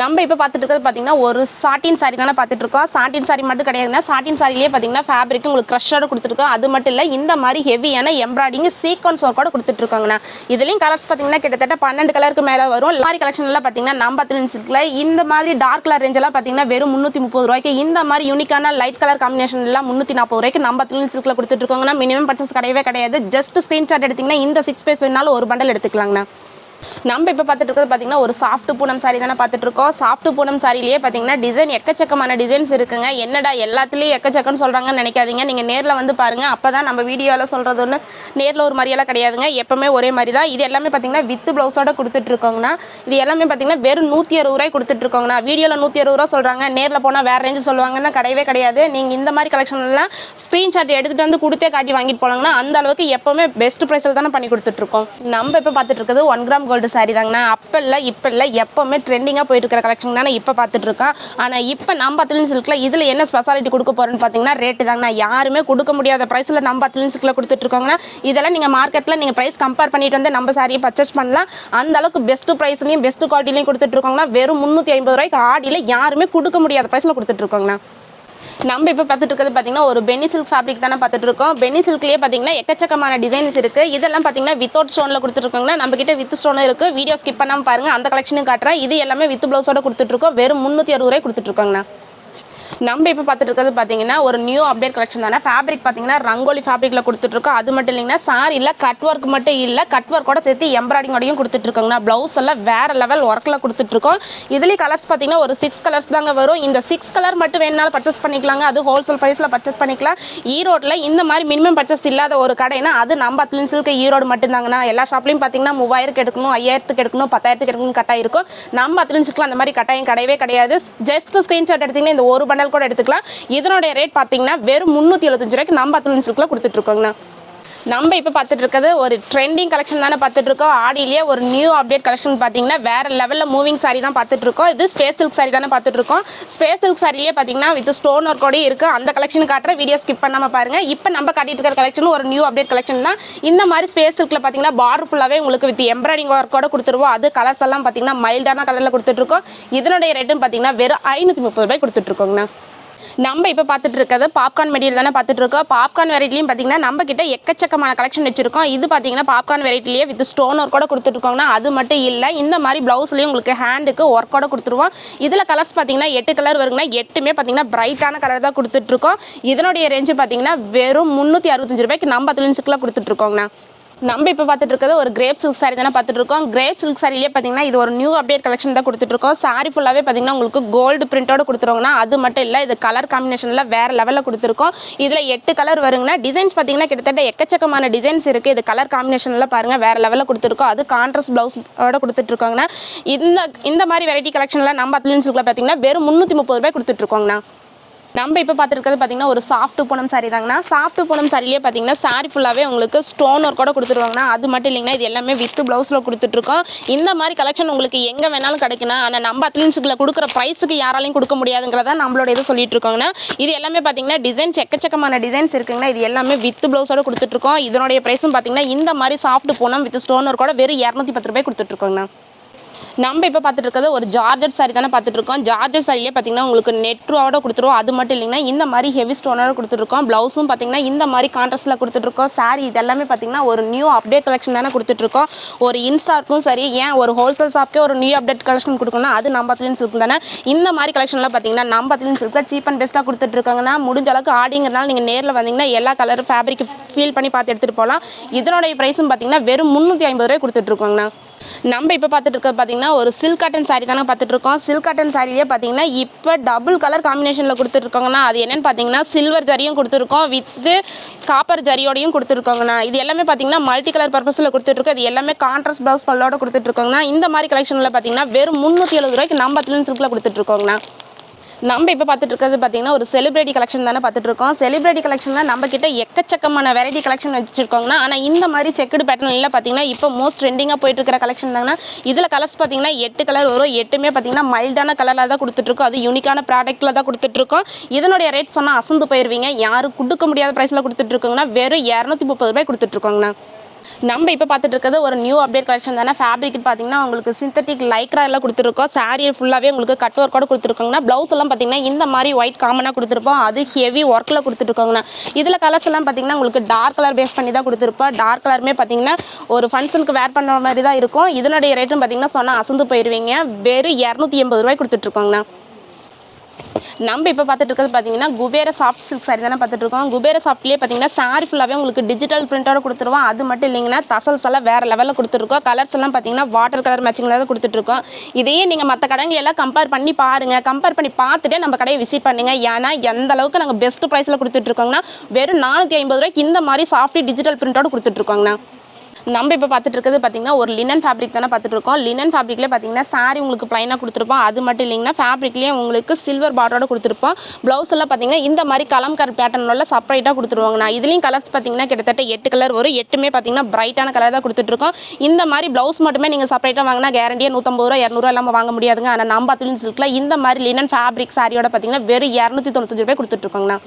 S1: நம்ம இப்போ பார்த்துட்டு இருக்கிறது பார்த்தீங்கன்னா ஒரு சாட்டின் சாரி தானே பார்த்துட்டு இருக்கோம். சாட்டின் சாரி மட்டும் கிடையாதுன்னா சாட்டின் சாரிலேயே பார்த்தீங்கன்னா ஃபேப்ரிக் உங்களுக்கு க்ரஷ்ஷோட கொடுத்துருக்கோம் அது மட்டும் இல்லை இந்த மாதிரி ஹெவியான எம்ப்ராய்டிங் சீக்வன்ஸ் ஒர்க்கோட கொடுத்துட்ருக்காங்கண்ணா இதுலேயும் கலர்ஸ் பார்த்தீங்கன்னா கிட்டத்தட்ட பன்னெண்டு கலருக்கு மேலே வரும். லாரி மாதிரி கலெக்ஷன்லாம் பார்த்தீங்கன்னா நம்ம பத்திரின் சில்கில் இந்த மாதிரி டார்க் கலர் ரேஞ்செல்லாம் பார்த்தீங்கன்னா வெறும் முந்நூற்றி முப்பது ரூபாய்க்கு இந்த மாதிரி யூனிக்கான லைட் கலர் காம்பினேஷன்லாம் முந்நூற்றி நாற்பது ரூபாய்க்கு நம்ம பத்திரின் சில்கில் கொடுத்துட்ருக்காங்கன்னா மினிமம் பர்ச்சேஸ் கிடையவே கிடையாது. ஜஸ்ட் ஸ்க்ரீன்ஷாட் எடுத்திங்கன்னா இந்த சிக்ஸ் பேஸ் வேணாலும் ஒரு பண்டல் எடுத்துக்கலாங்கண்ணா. நம்ம இப்போ பார்த்துட்டு இருக்கிறது பார்த்தீங்கன்னா ஒரு சாஃப்ட் பூனம் சாரி தானே பார்த்துட்டு இருக்கோம். சாஃப்ட் பூனம் சாரிலேயே பார்த்தீங்கன்னா டிசைன் எக்கச்சக்கமான டிசைன்ஸ் இருக்குங்க. என்னடா எல்லாத்துலேயும் எக்கச்சக்கம்னு சொல்கிறாங்கன்னு நினைக்காதீங்க. நீங்கள் நேரில் வந்து பாருங்கள் அப்போ தான் நம்ம வீடியோவில் சொல்கிறது ஒன்று நேரில் ஒரு மாதிரியெல்லாம் கிடையாதுங்க. எப்போவுமே ஒரே மாதிரி தான் இது எல்லாமே பார்த்தீங்கன்னா வித் ப்ளவுஸோட கொடுத்துட்ருக்கோங்கண்ணா இது எல்லாமே பார்த்தீங்கன்னா வெறும் நூற்றி அறுபது ரூபாய் கொடுத்துட்ருக்கோங்கண்ணா வீடியோவில் நூற்றி அறுபது ரூபா சொல்கிறாங்க நேரில் போனால் வேறு ரேஞ்சு சொல்லுவாங்கன்னா கிடையவே கிடையாது. நீங்கள் இந்த மாதிரி கலெக்ஷன்லாம் ஸ்க்ரீன்ஷாட் எடுத்துகிட்டு வந்து கொடுத்தே காட்டி வாங்கிட்டு போனாங்கன்னா அந்த அளவுக்கு எப்போவுமே பெஸ்ட் ப்ரைஸில் தானே பண்ணி கொடுத்துட்ருக்கோம் நம்ம இப்போ பார்த்துட்டு இருக்கிறது ஒன் கிராம் கோல்டு சாரி தாங்கண்ணா அப்போ இல்லை இப்போ இல்லை எப்போவுமே ட்ரெண்டிங்காக போயிட்டு இருக்கிற கலெக்ஷன் தானே இப்போ பார்த்துட்டு இருக்கோம் ஆனால் இப்போ நம்ம அத்திலின் சில்கில் இதில் என்ன ஸ்பெஷாலிட்டி கொடுக்க போகிறோன்னு பார்த்தீங்கன்னா ரேட்டு தாங்கண்ணா. யாருமே கொடுக்க முடியாத ப்ரைஸில் நம்ம அத்திலின் சில்கில் கொடுத்துட்ருக்கோங்கண்ணா. இதெல்லாம் நீங்கள் மார்க்கெட்டில் நீங்கள் ப்ரைஸ் கம்பேர் பண்ணிட்டு வந்து நம்ம சாரியை பர்ச்சேஸ் பண்ணலாம். அந்த அளவுக்கு பெஸ்ட் ப்ரைஸ்லையும் பெஸ்ட் குவாலிட்டிலையும் கொடுத்துட்ருக்கோங்கண்ணா. வெறும் முந்நூற்றி ஐம்பது ரூபாய்க்கு ஆடியில் யாருமே கொடுக்க முடியாத ப்ரைஸில் கொடுத்துட்ருக்கோங்கண்ணா. நம்ம இப்போ பார்த்துட்டு இருக்கிறது பார்த்தீங்கன்னா ஒரு பெனி சில்க் ஃபேப்ரிக் தானே பார்த்துட்டு இருக்கோம். பெனி சில்க்லேயே பார்த்தீங்கன்னா எக்கச்சக்கமான டிசைன்ஸ் இருக்குது இதெல்லாம் பார்த்தீங்கன்னா வித்தவுட் ஸ்டோனில் கொடுத்துருக்காங்கன்னா நம்ம கிட்ட வித் ஸ்டோனும் இருக்குது வீடியோ ஸ்கிப் பண்ணாமல் பாருங்கள் அந்த கலெக்ஷனும் காட்டுறேன். இது எல்லாமே வித் ப்ளவுஸோட கொடுத்துட்ருக்கோம் வெறும் முந்நூற்றி அறுபது ரூபாய் கொடுத்துட்ருக்காங்கண்ணா நம்ம இப்போ பார்த்துட்டு இருக்கிறது பார்த்தீங்கன்னா ஒரு நியூ அப்டேட் கலெக்ஷன் தானே. ஃபேப்ரிக் பார்த்தீங்கன்னா ரங்கோலி ஃபேப்ரிக்கில் கொடுத்துட்ருக்கோம். அது மட்டும் இல்லைங்கன்னா சாரியில் கட் ஒர்க் மட்டும் இல்லை கட் ஒர்க்கோட சேர்த்து எம்ப்ராய்டிங்கோடையும் கொடுத்துட்ருக்கோங்கண்ணா ப்ளவுஸ் எல்லாம் வேறு லெவல் ஒர்க்கில் கொடுத்துட்ருக்கோம். இதுலேயும் கலர்ஸ் பார்த்தீங்கன்னா ஒரு சிக்ஸ் கலர்ஸ் தாங்க வரும். இந்த சிக்ஸ் கலர் மட்டும் வேணாலும் பர்ச்சேஸ் பண்ணிக்கலாங்க. அது ஹோல்சேல் ப்ரைஸில் பர்ச்சேஸ் பண்ணிக்கலாம். ஈரோட்டில் இந்த மாதிரி மினிமம் பர்ச்சேஸ் இல்லாத ஒரு கடைனா அது நம்ம அத்லின் சில்க்கு ஈரோடு மட்டும்தாங்கண்ணா எல்லா ஷாப்லையும் பார்த்தீங்கன்னா மூவாயிரத்துக்கு எடுக்கணும் ஐயாயிரத்துக்கு எடுக்கணும் பத்தாயிரத்துக்கு எடுக்கணும் கட்டாயம் இருக்கும். நம்ம அத்லின் சில்க்கில் அந்த மாதிரி கட்டாயம் கிடையவே கிடையாது. ஜஸ்ட் ஸ்க்ரீன்ஷாட் எடுத்தீங்கன்னா இந்த ஒரு பண்டல் கூட எடுத்துக்கலாம். இதனுடைய ரேட் பார்த்தீங்கன்னா வெறும் முந்நூற்றி எழுபத்தஞ்சு ரூபாய்க்கு நம்ம அத்லின் சில்கில் கொடுத்துட்ருக்கோங்கண்ணா நம்ம இப்போ பார்த்துட்டு இருக்கிறது ஒரு ட்ரெண்டிங் கலெக்ஷன் தானே பார்த்துட்டு இருக்கோம் ஆடியிலேயே ஒரு நியூ அப்டேட் கலெக்ஷன் பார்த்தீங்கன்னா வேற லெவலில் மூவிங் சாரி தான் பார்த்துட்டு இருக்கோம் இது ஸ்பேஸ் சில்க் சாரி தானே பார்த்துட்டு இருக்கோம் ஸ்பேஸ் சில்க் சாரிலேயே பார்த்தீங்கன்னா வித் ஸ்டோன் ஒர்க்கோடய இருக்குது அந்த கலெக்ஷன் காட்டுற வீடியோ ஸ்கிப் பண்ணாமல் பாருங்க. இப்போ நம்ம காட்டிட்டு இருக்கிற கலெக்ஷன் ஒரு நியூ அப்டேட் கலெக்ஷன் தான். இந்த மாதிரி ஸ்பேஸ் சில்கில் பார்த்தீங்கன்னா பார் ஃபுல்லாகவே உங்களுக்கு வித் எம்ப்ராய்டிங் ஒர்க்கோட கொடுத்துருவோம். அது கலர்ஸ் எல்லாம் பார்த்தீங்கன்னா மைல்டான கலரில் கொடுத்துட்ருக்கோம் இதனுடைய ரேட்டும் பார்த்தீங்கன்னா வெறும் ஐநூற்றி முப்பது ரூபாய் கொடுத்துட்ருக்கோங்கண்ணா நம்ம இப்போ பார்த்துட்டு இருக்கிறது பாப்கார்ன் மெட்டீரியல் தானே பார்த்துட்டு இருக்கோம். பாப்கார்ன் வெரைட்டிலையும் பார்த்தீங்கன்னா நம்ம கிட்ட எக்கச்சக்கமான கலெக்ஷன் வச்சிருக்கோம். இது பார்த்தீங்கன்னா பாப்கார்ன் வெரைட்டிலேயே வித் ஸ்டோன் ஒர்க்கோட கொடுத்துருக்கோம்னா அது மட்டும் இல்லை. இந்த மாதிரி ப்ளவுஸ்லேயும் உங்களுக்கு ஹேண்டுக்கு ஒர்க்கோட கொடுத்துருவோம். இதில் கலர்ஸ் பார்த்தீங்கன்னா எட்டு கலர் வருங்கன்னா எட்டுமே பார்த்தீங்கன்னா பிரைட்டான கலர் தான் கொடுத்துட்ருக்கோம் இதனுடைய ரேஞ்சு பார்த்தீங்கன்னா வெறும் முந்நூற்றி அறுபத்தஞ்சு ரூபாய்க்கு நம்ம அதுலன்ஸுக்குலாம் கொடுத்துட்ருக்கோங்கண்ணா நம்ம இப்போ பார்த்துட்டு இருக்கிறது ஒரு கிரேப் சில்க் சாரி தானே பார்த்துட்டு இருக்கோம். கிரேப் சில்க் சாரிலேயே பார்த்தீங்கன்னா இது ஒரு நியூ அப்டேட் கலெக்ஷன் தான் கொடுத்துட்ருக்கோம் சாரி ஃபுல்லாகவே பார்த்தீங்கன்னா உங்களுக்கு கோல்டு பிரிண்டோட கொடுத்துருவோங்கன்னா அது மட்டும் இல்லை இது கலர் காம்பினேஷனில் வேறு லெவலில் கொடுத்துருக்கோம். இதில் எட்டு கலர் வருங்கன்னா டிசைன்ஸ் பார்த்தீங்கன்னா கிட்டத்தட்ட எக்கச்சக்கமான டிசைன்ஸ் இருக்குது இது கலர் காம்பினேஷனில் பாருங்கள் வேறு லெவலில் கொடுத்துருக்கோம். அது கான்ட்ராஸ்ட் ப்ளவுஸோட கொடுத்துட்ருக்கோங்கண்ணா இந்த இந்த மாதிரி வெரைட்டி கலெக்ஷனில் நம்ம அத்லின் சில்கில் பார்த்தீங்கன்னா வெறும் முந்நூற்றி முப்பது ரூபாய் கொடுத்துட்ருக்கோங்கண்ணா நம்ம இப்போ பார்த்துருக்கிறது பார்த்தீங்கன்னா ஒரு சாஃப்ட் பூனம் சாரி தாங்கன்னா சாஃப்ட் பூனம் சாரிலேயே பார்த்தீங்கன்னா சாரி ஃபுல்லாகவே உங்களுக்கு ஸ்டோன் ஒர்க் கூட கொடுத்துருவாங்கண்ணா. அது மட்டும் இல்லைங்கன்னா இது எல்லாமே வித் ப்ளவுஸில் கொடுத்துட்ருக்கோம். இந்த மாதிரி கலெக்ஷன் உங்களுக்கு எங்கே வேணாலும் கிடைக்குண்ணா ஆனால் நம்ம அத்லீன்ஸுக்குள்ள கொடுக்குற ப்ரைஸுக்கு யாராலையும் கொடுக்க முடியாதுங்கிறத நம்மளோட இது சொல்லிட்டு இருக்கோங்கண்ணா இது எல்லாமே பார்த்தீங்கன்னா டிசைன்ஸ் எக்கச்சக்கமான டிசைன்ஸ் இருக்குங்கண்ணா. இது எல்லாமே வித் ப்ளவுஸோட கொடுத்துட்ருக்கோம். இதனுடைய ப்ரைஸும் பார்த்தீங்கன்னா இந்த மாதிரி சாஃப்ட் பூனம் வித் ஸ்டோன் ஒர்க்கோட வெறும் இரநூத்தி பத்து ரூபாய் கொடுத்துட்ருக்கோங்கண்ணா. நம்ம இப்போ பார்த்துட்டு இருக்கிறது ஒரு ஜார்ஜட் சாரி தானே பார்த்துட்டு இருக்கோம் ஜார்ஜட் சாரிலே பார்த்தீங்கன்னா உங்களுக்கு நெட்ரோட கொடுத்துருவோம். அது மட்டும் இல்லைங்கன்னா இந்த மாதிரி ஹெவி ஸ்டோனோட கொடுத்துருக்கோம் ப்ளவுஸும் பார்த்தீங்கன்னா இந்த மாதிரி கான்ட்ராஸ்ட்டில் கொடுத்துட்ருக்கோம் சாரி இதெல்லாமே பார்த்தீங்கன்னா ஒரு நியூ அப்டேட் கலெக்ஷன் தானே கொடுத்துட்ருக்கோம் ஒரு இன்ஸ்டாருக்கும் சரி ஏன் ஒரு ஹோல்சேல் ஷாப்க்கே ஒரு நியூ அப்டேட் கலெக்ஷன் கொடுக்கணும்னா அது நம்ம அத்லின் சில்க் தானே. இந்த மாதிரி கலெக்ஷன்லாம் பார்த்தீங்கன்னா நம்ம அத்லின் சில்கில் சீப் அண்ட் பெஸ்ட்டாக கொடுத்துட்ருக்காங்கன்னா முடிஞ்ச அளவுக்கு ஆடிங்கிறனால நீங்கள் நேரில் வந்தீங்கன்னா எல்லா கலர் ஃபேப்ரிக் ஃபீல் பண்ணி பார்த்து எடுத்துகிட்டு போகலாம். இதனுடைய ப்ரைஸும் பார்த்தீங்கன்னா வெறும் முந்நூற்றி ஐம்பது ரூபாய் கொடுத்துட்ருக்கோங்கண்ணா நம்ம இப்போ பார்த்துட்டு இருக்கிறது பார்த்தீங்கன்னா ஒரு சில்க் காட்டன் saree தானே பார்த்துட்டு இருக்கோம். சில்க் காட்டன் சாரிலேயே பார்த்தீங்கன்னா இப்போ டபுள் கலர் காம்பினேஷனில் கொடுத்துருக்கோங்கண்ணா. அது என்னென்னு பார்த்தீங்கன்னா சில்வர் ஜரியும் கொடுத்துருக்கோம். வித்து காப்பர் ஜரியோடையும் கொடுத்துருக்கோங்கண்ணா. இது எல்லாமே பார்த்தீங்கன்னா மல்டி கலர் பர்பஸில் கொடுத்துட்ருக்கோம் இது எல்லாமே கான்ட்ராஸ்ட் ப்ளவுஸ் பல்லோட கொடுத்துட்ருக்கோங்கண்ணா இந்த மாதிரி கலெக்ஷனில் பார்த்தீங்கன்னா வெறும் முந்நூற்றி எழுபது ரூபாய்க்கு நம்ம அத்துலன் சில்கில் கொடுத்துட்ருக்கோங்கண்ணா நம்ம இப்போ பார்த்துட்டு இருக்கிறது பார்த்தீங்கன்னா ஒரு செலிபிரிட்டி கலெக்ஷன் தானே பார்த்துட்டு இருக்கோம். செலிபிரிட்டி கலெக்ஷனில் நம்ம கிட்ட எக்கச்சக்கமான வெரைட்டி கலெக்ஷன் வச்சிருக்கோங்கன்னா ஆனால் இந்த மாதிரி செக்குடு பேட்டர்னில் பார்த்தீங்கன்னா இப்போ மோஸ்ட் ட்ரெண்டிங்காக போயிட்டு இருக்கிற கலெக்ஷன் தாங்கன்னா இதில் கலர்ஸ் பார்த்தீங்கன்னா எட்டு கலர் வரும். எட்டுமே பார்த்தீங்கன்னா மைல்டான கலரில் தான் கொடுத்துட்ருக்கோம் அது யூனிக்கான ப்ராடக்ட்டில் தான் கொடுத்துட்ருக்கோம் இதனுடைய ரேட் சொன்னால் அசந்து போயிடுவீங்க யாரும் கொடுக்க முடியாத ப்ரைஸில் கொடுத்துட்ருக்கோங்கன்னா வெறும் இரநூத்தி முப்பது ரூபாய் கொடுத்துட்ருக்கோங்கண்ணா நம்ம இப்போ பார்த்துட்டு இருக்கிறது ஒரு நியூ அப்டேட் கலெக்ஷன் தானே. ஃபேப்ரிக் பார்த்தீங்கன்னா உங்களுக்கு சிந்தட்டிக் லைக்ரா எல்லாம் கொடுத்துருக்கோம். சாரியை ஃபுல்லாகவே உங்களுக்கு கட் ஒர்க்கோட கொடுத்துருக்கோங்கன்னா ப்ளவுஸ் எல்லாம் பார்த்தீங்கன்னா இந்த மாதிரி ஒயிட் காமனாக கொடுத்துருப்போம். அது ஹெவி ஒர்க்கில் கொடுத்துருக்கோங்கண்ணா இதில் கலர்ஸ் எல்லாம் பார்த்தீங்கன்னா உங்களுக்கு டார்க் கலர் பேஸ் பண்ணி தான் கொடுத்துருப்போம். டார்க் கலருமே பார்த்தீங்கன்னா ஒரு ஃபங்க்ஷனுக்கு வேர் பண்ணுற மாதிரி தான் இருக்கும். இதனுடைய ரேட்டும் பார்த்தீங்கன்னா சொன்னால் அசந்து போயிடுவீங்க வெறும் இரநூத்தி எண்பது ரூபாய் கொடுத்துட்ருக்கோங்கண்ணா நம்ம இப்போ பார்த்துட்டு இருக்கிறது பார்த்தீங்கன்னா குபேர சாஃப்ட் சில்க் சாரி தானே பார்த்துட்டு இருக்கோம். குபேர சாஃப்ட்லேயே பார்த்தீங்கன்னா சாரி ஃபுல்லாகவே உங்களுக்கு டிஜிட்டல் பிரிண்டோட கொடுத்துருவோம். அது மட்டும் இல்லைங்கன்னா தசல்ஸ் எல்லாம் வேறு லெவலில் கொடுத்துருக்கோம். கலர்ஸ் எல்லாம் பார்த்தீங்கன்னா வாட்டர் கலர் மேட்சிங்கில் தான் கொடுத்துட்ருக்கோம் இதையே நீங்கள் மற்ற கடைகள் எல்லாம் கம்பேர் பண்ணி பாருங்கள் கம்பேர் பண்ணி பார்த்துட்டு நம்ம கடையை விசிட் பண்ணுங்க. ஏன்னா எந்த அளவுக்கு நாங்கள் பெஸ்ட் ப்ரைஸில் கொடுத்துட்ருக்கோங்கன்னா வெறும் நானூற்றி ஐம்பது ரூபாய்க்கு இந்த மாதிரி சாஃப்ட் டிஜிட்டல் பிரிண்டோட கொடுத்துட்ருக்கோங்கண்ணா நம்ம இப்போ பார்த்துட்டு இருக்கிறது பார்த்தீங்கன்னா ஒரு லினன் ஃபேப்ரிக் தானே பார்த்துட்டு இருக்கோம் லினன் ஃபேப்ரிக்லேயே பார்த்தீங்கன்னா சாரி உங்களுக்கு ப்ளைனாக கொடுத்துருப்போம். அது மட்டும் இல்லைங்கன்னா ஃபேப்ரிக்லேயே உங்களுக்கு சில்வர் பார்டரோட கொடுத்துருப்போம். ப்ளவுஸ் எல்லாம் பார்த்தீங்கன்னா இந்த மாதிரி கலம்கார் பேட்டர்னோட செப்பரேட்டாக கொடுத்துருவாங்கண்ணா இதுலேயும் கலர்ஸ் பார்த்தீங்கன்னா கிட்டத்தட்ட எட்டு கலர் வரும் எட்டுமே பார்த்தீங்கன்னா பிரைட்டான கலர் தான் கொடுத்துட்ருக்கோம் இந்த மாதிரி ப்ளவுஸ் மட்டுமே நீங்கள் செப்பரேட்டாக வாங்கினா கேரண்டியாக நூற்றம்பது ரூபா இரநூறுவா இல்லாமல் வாங்க முடியாதுங்க. ஆனால் நம்ம அத்துலின் சில்கில் இந்த மாதிரி லினன் ஃபேப்ரிக் சாரியோட பார்த்தீங்கன்னா வெறும் இரநூத்தி தொண்ணூத்தஞ்சு ரூபாய் கொடுத்துட்ருக்கோங்கண்ணா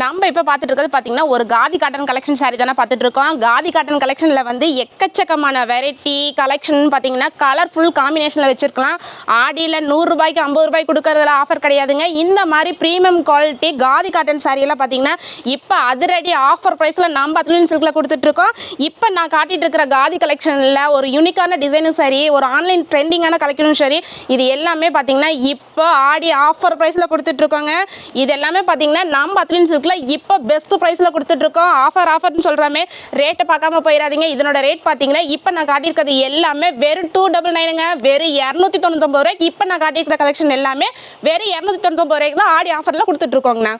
S1: நம்ம இப்போ பார்த்துட்டு இருக்கிறது பார்த்தீங்கன்னா ஒரு காதி காட்டன் கலெக்ஷன் சாரி தானே பார்த்துட்டு இருக்கோம். காதி காட்டன் கலெக்ஷனில் வந்து எக்கச்சக்கமான வெரைட்டி கலெக்ஷன் பார்த்தீங்கன்னா கலர்ஃபுல் காம்பினேஷனில் வச்சுருக்கலாம். ஆடியில் நூறுரூபாய்க்கு ஐம்பது ரூபாய் கொடுக்கறதுல ஆஃபர் கிடையாதுங்க. இந்த மாதிரி ப்ரீமியம் குவாலிட்டி காதி காட்டன் சாரியெல்லாம் எல்லாம் பார்த்தீங்கன்னா இப்போ அதிரடி ஆஃபர் ப்ரைஸில் நம்ம அத்லின் சில்கில் கொடுத்துட்ருக்கோம் இப்போ நான் காட்டிகிட்டு இருக்கிற காதி கலெக்ஷனில் ஒரு யூனிக்கான டிசைனும் சரி ஒரு ஆன்லைன் ட்ரெண்டிங்கான கலெக்ஷனும் சரி இது எல்லாமே பார்த்தீங்கன்னா இப்போ ஆடி ஆஃபர் ப்ரைஸில் கொடுத்துட்ருக்கோங்க இது எல்லாமே பார்த்தீங்கன்னா நம்ம அத்லின் உங்களுக்குலாம் இப்போ பெஸ்ட் ப்ரைஸில் கொடுத்துட்ருக்கோம் ஆஃபர் ஆஃபர்னு சொல்கிறாமே ரேட்டை பார்க்காம போயிடாதீங்க இதனோட ரேட் பார்த்தீங்கன்னா இப்போ நான் காட்டியிருக்கிறது எல்லாமே வெறும் டூ டபுள் நைனுங்க வெறும் இரநூத்தி தொண்ணூத்தொம்பது ரூபாய்க்கு இப்போ நான் காட்டியிருக்கிற கலெக்ஷன் எல்லாமே வெறும் இரநூத்தி தொண்ணூத்தொம்பது ரூபாய்க்கு தான் ஆடி ஆஃபரில் கொடுத்துட்ருக்கோங்கண்ணா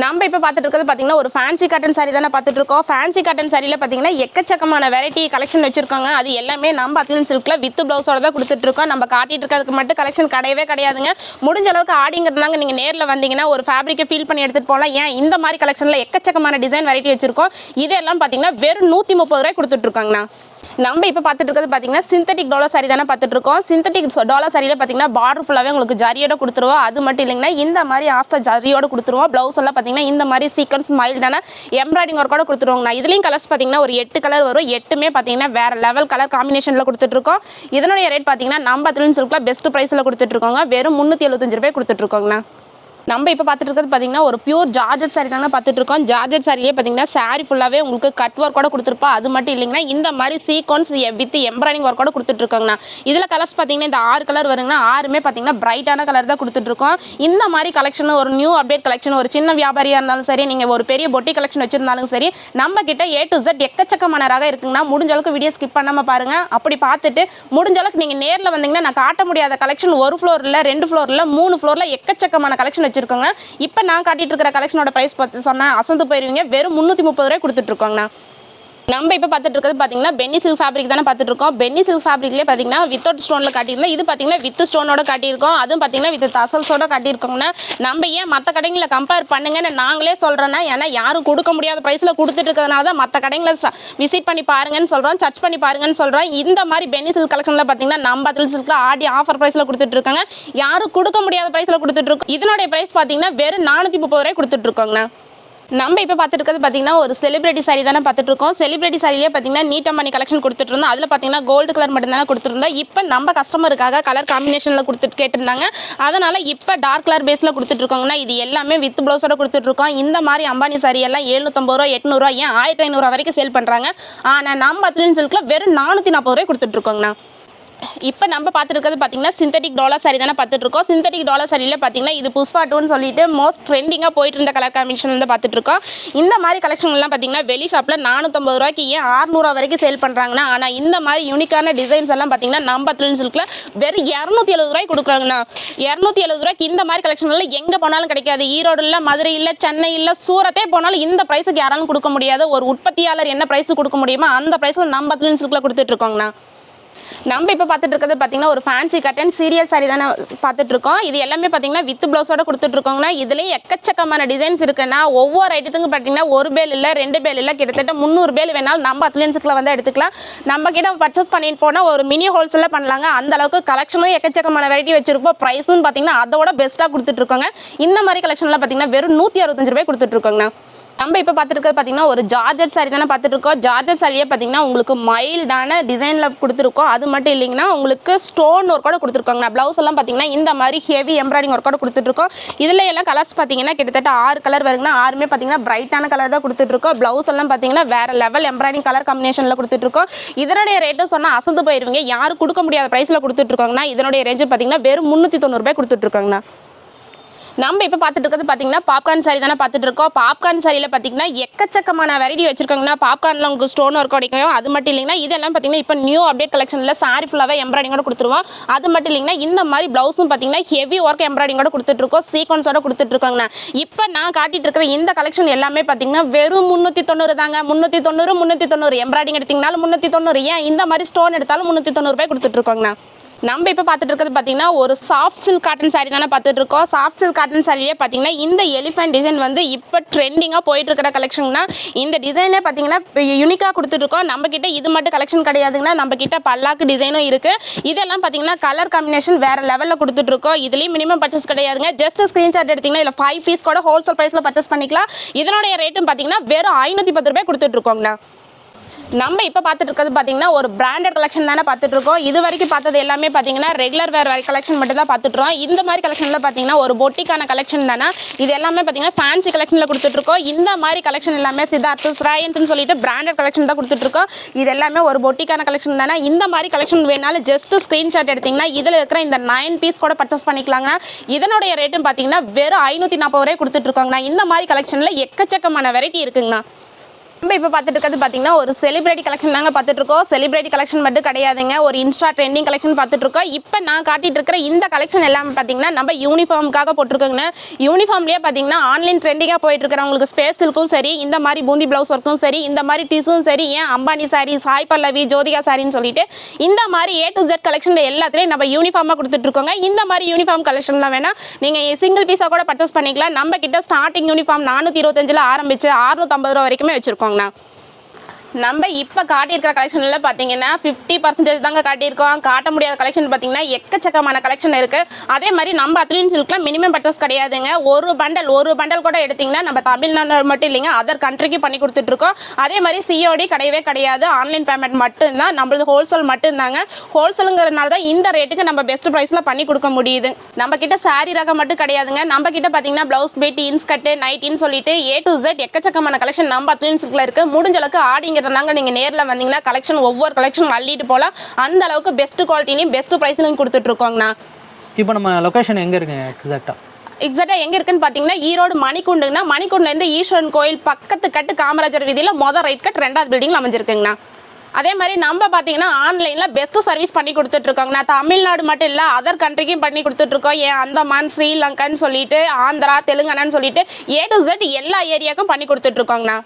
S1: நம்ம இப்போ பார்த்துட்டு இருக்கிறது பார்த்தீங்கன்னா ஒரு ஃபேன்சி காட்டன் சாரி தானே பார்த்துட்டு இருக்கோம். ஃபேன்சி காட்டன் சாரியில் பார்த்தீங்கன்னா எக்கச்சக்கமான வெரைட்டி கலெக்ஷன் வச்சிருக்காங்க. அது எல்லாமே நம்ம அத்லின் சில்கில் வித் ப்ளவுஸோட தான் கொடுத்துட்ருக்கோம் நம்ம காட்டிட்டு இருக்கிறதுக்கு மட்டும் கலெக்ஷன் கிடையவே கிடையாதுங்க. முடிஞ்ச அளவுக்கு ஆடிங்கிறதுனாங்க நீங்கள் நேரில் வந்தீங்கன்னா ஒரு ஃபேப்ரிக்கை ஃபீல் பண்ணி எடுத்துகிட்டு போகலாம். ஏன்? இந்த மாதிரி கலெக்ஷனில் எக்கச்சக்கமான டிசைன் வெரைட்டி வச்சிருக்கோம். இதெல்லாம் பார்த்தீங்கன்னா வெறும் நூற்றி முப்பது ரூபாய் கொடுத்துட்ருக்காங்கண்ணா நம்ம இப்போ பார்த்துட்டு இருக்கிறது பார்த்தீங்கன்னா சிந்தட்டிக் டோலா சாரி தானே பார்த்துட்டு இருக்கோம். சிந்தட்டிக் டாலர் சாரியில் பார்த்தீங்கன்னா பார்டர் ஃபுல்லாகவே உங்களுக்கு ஜரியோட கொடுத்துருவோம். அது மட்டும் இல்லைங்கன்னா இந்த மாதிரி ஆஸ்தா ஜரியோட கொடுத்துருவோம். ப்ளவுஸ் எல்லாம் பார்த்தீங்கன்னா இந்த மாதிரி சீக்வன்ஸ் மைல்டான எம்ப்ராய்டிங் ஒர்க்கோட கொடுத்துருவோங்கண்ணா. இதுலேயும் கலர்ஸ் பார்த்தீங்கன்னா ஒரு எட்டு கலர் வரும். எட்டுமே பார்த்தீங்கன்னா வேறு லெவல் கலர் காம்பினேஷனில் கொடுத்துட்ருக்கோம் இதனுடைய ரேட் பார்த்தீங்கன்னா நம்ம அத்துலின் சில்கில் பெஸ்ட் ப்ரைஸில் கொடுத்துட்ருக்கோங்க வெறும் முந்நூற்றி எழுபத்தஞ்சு ரூபாய் கொடுத்துட்ருக்கோங்கண்ணா நம்ம இப்போ பார்த்துட்டு இருக்கிறது பார்த்தீங்கன்னா ஒரு பியூர் ஜார்ஜெட் சாரி தாங்க பார்த்துட்டு இருக்கோம். ஜார்ஜெட் சாரியே பார்த்தீங்கன்னா சாரி ஃபுல்லாகவே உங்களுக்கு கட் ஒர்க்கோட கொடுத்துருப்பா. அது மட்டும் இல்லைங்கன்னா இந்த மாதிரி சீக்வன்ஸ் வித் e- எம்ப்ராய்டிங் ஒர்க்கோட கொடுத்துட்ருக்கோங்கண்ணா இதில் கலர்ஸ் பார்த்தீங்கன்னா இந்த ஆறு கலர் வருங்கன்னா ஆறுமே பார்த்தீங்கன்னா பிரைட்டான கலர் தான் கொடுத்துட்ருக்கோம் இந்த மாதிரி கலெக்ஷன் ஒரு நியூ அப்டேட் கலெக்ஷன் ஒரு சின்ன வியாபாரியாக இருந்தாலும் சரி நீங்கள் ஒரு பெரிய பொட்டி கலெக்ஷன் வச்சுருந்தாலும் சரி நம்ம கிட்ட ஏ டு ஜெட் எக்கச்சக்கமான ரகம் இருக்குங்கன்னா முடிஞ்ச அளவுக்கு வீடியோ ஸ்கிப் பண்ணாமல் பாருங்கள் அப்படி பார்த்துட்டு முடிஞ்ச அளவுக்கு நீங்கள் நேரில் வந்தீங்கன்னா நான் காட்ட முடியாத கலெக்ஷன் ஒரு ஃப்ளோரில் ரெண்டு ஃப்ளோரில் மூணு ஃப்ளோரில் எக்கச்சக்கமான கலெக்ஷன் வச்சுருக்கோங்க. இப்போ நான் காட்டிட்டு இருக்கிற கலெக்ஷனோட ப்ரைஸ் பார்த்து சொன்னால் அசந்து போயிருவீங்க. வெறும் முந்நூற்றி முப்பது ரூபாய் கொடுத்துட்ருக்கோங்கண்ணா நம்ம இப்போ பார்த்துட்டு இருக்கிறது பார்த்தீங்கன்னா பென்னி சில்க் ஃபேப்ரிக் தானே பார்த்துட்டு இருக்கோம். பென்னி சில்க் ஃபேப்ரிக்லேயே பார்த்தீங்கன்னா வித்தவுட் ஸ்டோனில் காட்டியிருந்தோம். இது பார்த்தீங்கன்னா வித் ஸ்டோனோட காட்டியிருக்கோம். அதுவும் பார்த்தீங்கன்னா வித் தசல்ஸோட காட்டியிருக்கோங்கன்னா நம்ம ஏன் மற்ற கடைங்களை கம்பேர் பண்ணுங்கன்னு நாங்களே சொல்கிறோன்னா ஏன்னா யாரும் கொடுக்க முடியாத ப்ரைஸில் கொடுத்துட்டு இருக்கிறதுனால தான் மற்ற கடைங்களை விசிட் பண்ணி பாருங்கன்னு சொல்கிறோம் சர்ச் பண்ணி பாருங்கன்னு சொல்கிறோம் இந்த மாதிரி பென்னி சில்க் கலெக்ஷனில் பார்த்தீங்கன்னா நம்ம அதில் சில்கில் ஆடி ஆஃபர் ப்ரைஸில் கொடுத்துட்டு இருக்காங்க. யாரும் கொடுக்க முடியாத ப்ரைஸில் கொடுத்துட்டு இருக்கோம். இதனுடைய ப்ரைஸ் பார்த்தீங்கன்னா வெறும் நானூற்றி முப்பது ரூபாய் கொடுத்துட்டு இருக்கோங்கண்ணா. நம்ம இப்போ பார்த்துட்டு இருக்கிறது பார்த்தீங்கன்னா ஒரு செலிபிரிட்டி சாரி தானே பார்த்துட்டு இருக்கோம் செலிபிரிட்டி பார்த்தீங்கன்னா நீட் அம்பானி கலெக்ஷன் கொடுத்துட்டு இருந்தோம் அதில் பார்த்தீங்கன்னா கோல்டு கலர் மட்டும் தானே கொடுத்துருந்தோம் இப்போ நம்ம கஸ்டமருக்காக கலர் காம்பினேஷனில் கொடுத்துட்டு கேட்டிருந்தாங்க. அதனால் இப்போ டார்க் கலர் பேஸில் கொடுத்துட்ருக்கோங்கன்னா இது எல்லாமே வித் ப்ளவுஸோட கொடுத்துட்ருக்கோம் இந்த மாதிரி அம்பானி சாரி எல்லாம் எழுநூற்றம்பது ரூபா எட்நூறுவா ஏன் ஆயிரத்தி ஐநூறுரூவா வரைக்கும் சேல் பண்ணுறாங்க ஆனால் நம்ம அத்லின் சில்கில் வெறும் நானூற்றி நாற்பது ரூபாய் கொடுத்துட்ருக்கோங்கண்ணா இப்போ நம்ம பார்த்துருக்கிறது பார்த்தீங்கன்னா சிந்தட்டிக் டாலர் சாரி தானே பார்த்துட்ருக்கோம். சிந்தட்டிக் டாலர் சாரியில் பார்த்தீங்கன்னா இது புஷ்பா டூன்னு சொல்லிட்டு மோஸ்ட் ட்ரெண்டிங்காக போயிட்டு இருந்த கலர் காம்பினேஷன் வந்து பார்த்துட்ருக்கோம். இந்த மாதிரி கலெக்ஷன்லாம் பார்த்தீங்கன்னா வெளி ஷாப்பில் நானூற்றம்பது ரூபாய்க்கு ஏன் ஆறுநூறுவா வரைக்கும் சேல் பண்ணுறாங்கன்னா ஆனால் இந்த மாதிரி யூனிக்கான டிசைன்ஸ் எல்லாம் பார்த்தீங்கன்னா நம்ம த்ரில் சில்கில் வெறும் இரநூத்தி எழுபது ரூபாய்க்கு கொடுக்குறாங்கண்ணா. இரநூத்தி எழுபது ரூபாய்க்கு இந்த மாதிரி கலெக்ஷன்லாம் எங்கே போனாலும் கிடைக்காது. ஈரோடில் மதுரை இல்லை சென்னை இல்லை சூரத்தே போனாலும் இந்த ப்ரைஸுக்கு யாராலும் கொடுக்க முடியாது ஒரு உற்பத்தியாளர் என்ன ப்ரைஸ் கொடுக்க முடியுமோ அந்த ப்ரைஸில் நம்ம த்ரில் சில்கில் கொடுத்துட்ருக்கோங்கண்ணா. நம்ம இப்போ பார்த்துட்டு இருக்கிறது பார்த்தீங்கன்னா ஒரு ஃபேன்சி கட்டன் சீரியல் சாரி தானே பார்த்துட்டு இருக்கோம். இது எல்லாமே பார்த்தீங்கன்னா வித் ப்ளவுஸோட கொடுத்துட்டு இருக்கோங்கன்னா எக்கச்சக்கமான டிசைன்ஸ் இருக்குன்னா ஒவ்வொரு ஐட்டத்துக்கும் பார்த்தீங்கன்னா ஒரு பேல் இல்லை ரெண்டு பேல் இல்லை கிட்டத்தட்ட முந்நூறு பேல் வேணாலும் நம்ம அத்லன்ஸுக்குள்ள வந்து எடுத்துக்கலாம். நம்ம கிட்ட பர்ச்சேஸ் பண்ணிட்டு போனால் ஒரு மினி ஹோல்சேலில் பண்ணலாங்க. அந்த அளவுக்கு கலெக்ஷனும் எக்கச்சக்கமான வெரைட்டி வச்சிருப்போம். ப்ரைஸும் பார்த்தீங்கன்னா அதோட பெஸ்ட்டாக கொடுத்துட்டு இருக்கோங்க. இந்த மாதிரி கலெக்ஷன்லாம் பார்த்தீங்கன்னா வெறும் நூற்றி அறுபத்தஞ்சு ரூபாய் கொடுத்துட்டு இருக்கோங்கண்ணா. நம்ம இப்போ பார்த்துருக்கிறது பார்த்தீங்கன்னா ஒரு ஜார்ஜர் சாரி தானே பார்த்துட்ருக்கோம் ஜார்ஜர் சாரியே பார்த்தீங்கன்னா உங்களுக்கு மைல்டான டிசைனில் கொடுத்துருக்கோம். அது மட்டும் இல்லைங்கன்னா உங்களுக்கு ஸ்டோன் ஒர்க்கோட கொடுத்துருக்கோங்க. ப்ளவுஸ் எல்லாம் பார்த்தீங்கன்னா இந்த மாதிரி ஹெவி எம்ப்ராய்டிங் ஒர்க்கோட கொடுத்துட்ருக்கோம் இதில் எல்லாம் கலர்ஸ் பார்த்தீங்கன்னா கிட்டத்தட்ட ஆறு கலர் வருங்கன்னா ஆறுமே பார்த்தீங்கன்னா பிரைட்டான கலர் தான் கொடுத்துட்ருக்கோம் ப்ளவுஸ் எல்லாம் பார்த்தீங்கன்னா வேறு லெவல் எம்ப்ராய்டிங் கலர் காம்பினேஷனில் கொடுத்துட்ருக்கோம் இதனுடைய ரேட்டும் சொன்னால் அசந்து போயிருவீங்க. யாரும் கொடுக்க முடியாத ப்ரைஸில் கொடுத்துட்ருக்காங்கன்னா இதனுடைய ரேஞ்சு பார்த்தீங்கன்னா வெறும் முந்நூற்றி தொண்ணூறுபாய் கொடுத்துட்ருக்காங்கண்ணா நம்ம இப்போ பார்த்துட்டு இருக்கிறது பார்த்தீங்கன்னா பாப்கார்ன் சாரி தானே பார்த்துட்டு இருக்கோம். பாப்கார்ன் சாரியில் பார்த்தீங்கன்னா எக்கச்சக்கமான வெரைட்டி வச்சிருக்காங்கன்னா பாப்கார்னில் உங்களுக்கு ஸ்டோன் ஒர்க் கிடைக்கும் அது மட்டும் இல்லைங்கன்னா இதெல்லாம் பார்த்தீங்கன்னா இப்போ நியூ அப்டேட் கலெக்ஷனில் சாரி ஃபுல்லாகவே எம்ப்ராய்டிங்கோட கொடுத்துருவோம். அது மட்டும் இல்லைங்கன்னா இந்த மாதிரி ப்ளவுஸும் பார்த்தீங்கன்னா ஹெவி ஒர்க் எம்ப்ராய்டிங்கோட கொடுத்துட்ருக்கோம் சீக்வன்ஸோட கொடுத்துட்ருக்கோங்கண்ணா இப்போ நான் காட்டிட்டு இருக்கிற இந்த கலெக்ஷன் எல்லாமே பார்த்தீங்கன்னா வெறும் முந்நூற்றி தொண்ணூறு தாங்க. முந்நூற்றி தொண்ணூறு முந்நூற்றி தொண்ணூறு. எம்ப்ராய்டிங் எடுத்தீங்கனாலும் முந்நூற்றி தொண்ணூறு. ஏன் இந்த மாதிரி ஸ்டோன் எடுத்தாலும் முந்நூற்றி தொண்ணூறுபாய் கொடுத்துட்ருக்கோங்கண்ணா நம்ம இப்போ பார்த்துட்டு இருக்கிறது பார்த்தீங்கன்னா ஒரு சாஃப்ட் சில்க் காட்டன் saree தானே பார்த்துட்டு இருக்கோம் சாஃப்ட் சில்க் காட்டன் சாரியே பார்த்தீங்கன்னா இந்த எலிஃபென்ட் டிசைன் வந்து இப்போ ட்ரெண்டிங்காக போயிட்டு இருக்கிற கலெக்ஷன்னா இந்த டிசைனே பார்த்தீங்கன்னா யூனிக்காக கொடுத்துட்ருக்கோம் நம்ம கிட்ட இது மட்டும் கலெக்ஷன் கிடையாதுங்கன்னா நம்ம கிட்ட பல்லாக்கு டிசைனும் இருக்குது இதெல்லாம் பார்த்தீங்கன்னா கலர் காம்பினேஷன் வேறு லெவலில் கொடுத்துட்ருக்கோம் இதுலேயும் மினிமம் பர்ச்சேஸ் கிடையாதுங்க. ஜஸ்ட் ஸ்க்ரீன்ஷாட் எடுத்தீங்கன்னா இல்லை ஃபைவ் பீஸ் கூட ஹோல்சேல் ப்ரைஸில் பர்ச்சேஸ் பண்ணிக்கலாம். இதனுடைய ரேட்டும் பார்த்தீங்கன்னா வெறும் ஐநூற்றி பத்து ரூபாய் கொடுத்துட்ருக்கோங்கண்ணா நம்ம இப்போ பார்த்துட்டு இருக்கிறது பார்த்தீங்கன்னா ஒரு பிராண்டட் கலெக்ஷன் தானே பார்த்துட்டு இருக்கோம் இது வரைக்கும் பார்த்தது எல்லாமே பார்த்தீங்கன்னா ரெகுலர் வேர் கலெக்ஷன் மட்டும் தான் பார்த்துட்ருக்கோம் இந்த மாதிரி கலெக்ஷனில் பார்த்தீங்கன்னா ஒரு பொட்டிக்கான கலெக்ஷன் தானே? இது எல்லாமே பார்த்தீங்கன்னா ஃபேன்சி கலெக்ஷனில் கொடுத்துட்ருக்கோம் இந்த மாதிரி கலெக்ஷன் எல்லாமே சித்தார்த்து ஸ்ராயன்ஸ்னு சொல்லிட்டு பிராண்டட் கலெக்ஷன் தான் கொடுத்துட்ருக்கோம் இது எல்லாமே ஒரு பொட்டிக்கான கலெக்ஷன் தானே? இந்த மாதிரி கலெக்ஷன் வேணாலும் ஜஸ்ட் ஸ்க்ரீன்ஷாட் எடுத்திங்கன்னா இதில் இருக்கிற இந்த நைன் பீஸ் கூட பர்ச்சேஸ் பண்ணிக்கலாங்க. இதனுடைய ரேட்டும் பார்த்தீங்கன்னா வெறும் ஐநூற்றி நாற்பது ரூபாய் கொடுத்துட்ருக்கோங்கண்ணா இந்த மாதிரி கலெக்ஷனில் எக்கச்சக்கமான வெரைட்டி இருக்குங்கண்ணா. நம்ம இப்போ பார்த்துட்டு இருக்கிறது பார்த்தீங்கன்னா ஒரு செலிபிரிட்டி கலெக்ஷன் தாங்க பார்த்துட்டு இருக்கோம். செலிபிரிட்டி கலெக்ஷன் மட்டும் கிடையாதுங்க. ஒரு இன்ஸ்டா ட்ரெண்டிங் கலெக்ஷன் பார்த்துட்டு இருக்கோம். இப்போ நான் காட்டிட்டு இருக்கிற இந்த கலெக்ஷன் எல்லாமே பார்த்தீங்கன்னா நம்ம யூனிஃபார்முக்காக போட்டிருக்கோங்க. யூனிஃபார்ம்லேயே பார்த்தீங்கன்னா ஆன்லைன் ட்ரெண்டிங்காக போயிட்டு இருக்கிறவங்களுக்கு ஸ்பேஸ் சில்க்கும் சரி இந்த மாதிரி பூந்தி ப்ளவுஸ் ஒர்க்கும் சரி இந்த மாதிரி டிஷும் சரி ஏன் அம்பானி சாரி சாய் பல்லவி ஜோதிகா சாரின்னு சொல்லிட்டு இந்த மாதிரி ஏ டு ஜெட் கலெக்ஷன் எல்லாத்துலேயும் நம்ம யூனிஃபார்மாக கொடுத்துட்ருக்கோங்க இந்த மாதிரி யூனிஃபார்ம் கலெக்ஷன்லாம் வேணால் நீங்கள் சிங்கிள் பீஸாக கூட பர்ச்சேஸ் பண்ணிக்கலாம். நம்ம கிட்ட ஸ்டார்டிங் யூனிஃபார்ம் நானூற்றி இருபத்தஞ்சில் ஆரம்பிச்சு அறுநூத்தம்பது ரூபா வரைக்குமே con đâu நம்ம இப்போ காட்டியிருக்கிற கலெக்ஷனில் பார்த்தீங்கன்னா ஃபிஃப்டி பர்சன்டேஜ் தாங்க காட்டியிருக்கோம். காட்ட முடியாத கலெக்ஷன் பார்த்தீங்கன்னா எக்கச்சக்கமான கலெக்ஷன் இருக்குது அதே மாதிரி நம்ம அத்லீன் சில்க்லாம் மினிமம் பர்ச்சஸ் கிடையாதுங்க. ஒரு பண்டல் ஒரு பண்டல் கூட எடுத்திங்கன்னா நம்ம தமிழ்நாடு மட்டும் இல்லைங்க அதர் கண்ட்ரிக்கு பண்ணி கொடுத்துட்ருக்கோம். அதே மாதிரி சிஓடி கிடையவே கிடையாது. ஆன்லைன் பேமெண்ட் மட்டும்தான். நம்மளது ஹோல்சேல் மட்டும்தாங்க. ஹோல்சேலுங்கிறதுனால தான் இந்த ரேட்டுக்கு நம்ம பெஸ்ட் ப்ரைஸில் பண்ணி கொடுக்க முடியுது. நம்ம கிட்ட சாரீ ரகம் மட்டும் கிடையாதுங்க. நம்ம கிட்ட பார்த்தீங்கன்னா ப்ளவுஸ் பீட் இன்ஸ்கட்டு நைட்டின்னு சொல்லிட்டு ஏ டு ஜெட் எக்கச்சக்கமான கலெக்ஷன் நம்ம அத்லீன் சில்கில் இருக்குது முடிஞ்சளவுக்கு ஆடிங்க ஆடிங்கிறதாங்க நீங்கள் நேரில் வந்தீங்கன்னா கலெக்ஷன் ஒவ்வொரு கலெக்ஷன் அள்ளிட்டு போகலாம் அந்த அளவுக்கு பெஸ்ட் குவாலிட்டிலையும் பெஸ்ட் ப்ரைஸ்லையும் கொடுத்துட்ருக்கோங்கண்ணா
S2: இப்போ நம்ம லொக்கேஷன் எங்கே இருக்குங்க எக்ஸாக்டாக
S1: எக்ஸாக்டாக எங்கே இருக்குன்னு பார்த்தீங்கன்னா ஈரோடு மணிக்குண்டுங்கண்ணா. மணிக்குண்டுலேருந்து ஈஸ்வரன் கோயில் பக்கத்து கட்டு காமராஜர் வீதியில் மொதல் ரைட் கட் ரெண்டாவது பில்டிங் அமைஞ்சிருக்குங்கண்ணா. அதே மாதிரி நம்ம பார்த்தீங்கன்னா ஆன்லைனில் பெஸ்ட் சர்வீஸ் பண்ணி கொடுத்துட்ருக்கோங்கண்ணா தமிழ்நாடு மட்டும் இல்லை அதர் கண்ட்ரிக்கும் பண்ணி கொடுத்துட்ருக்கோம் ஏன் அந்தமான் ஸ்ரீலங்கான்னு சொல்லிட்டு ஆந்திரா தெலுங்கானான்னு சொல்லிட்டு ஏ டு Z எல்லா ஏரியாவுக்கும் பண்ணி கொடுத்துட்ருக்கோங்கண்ணா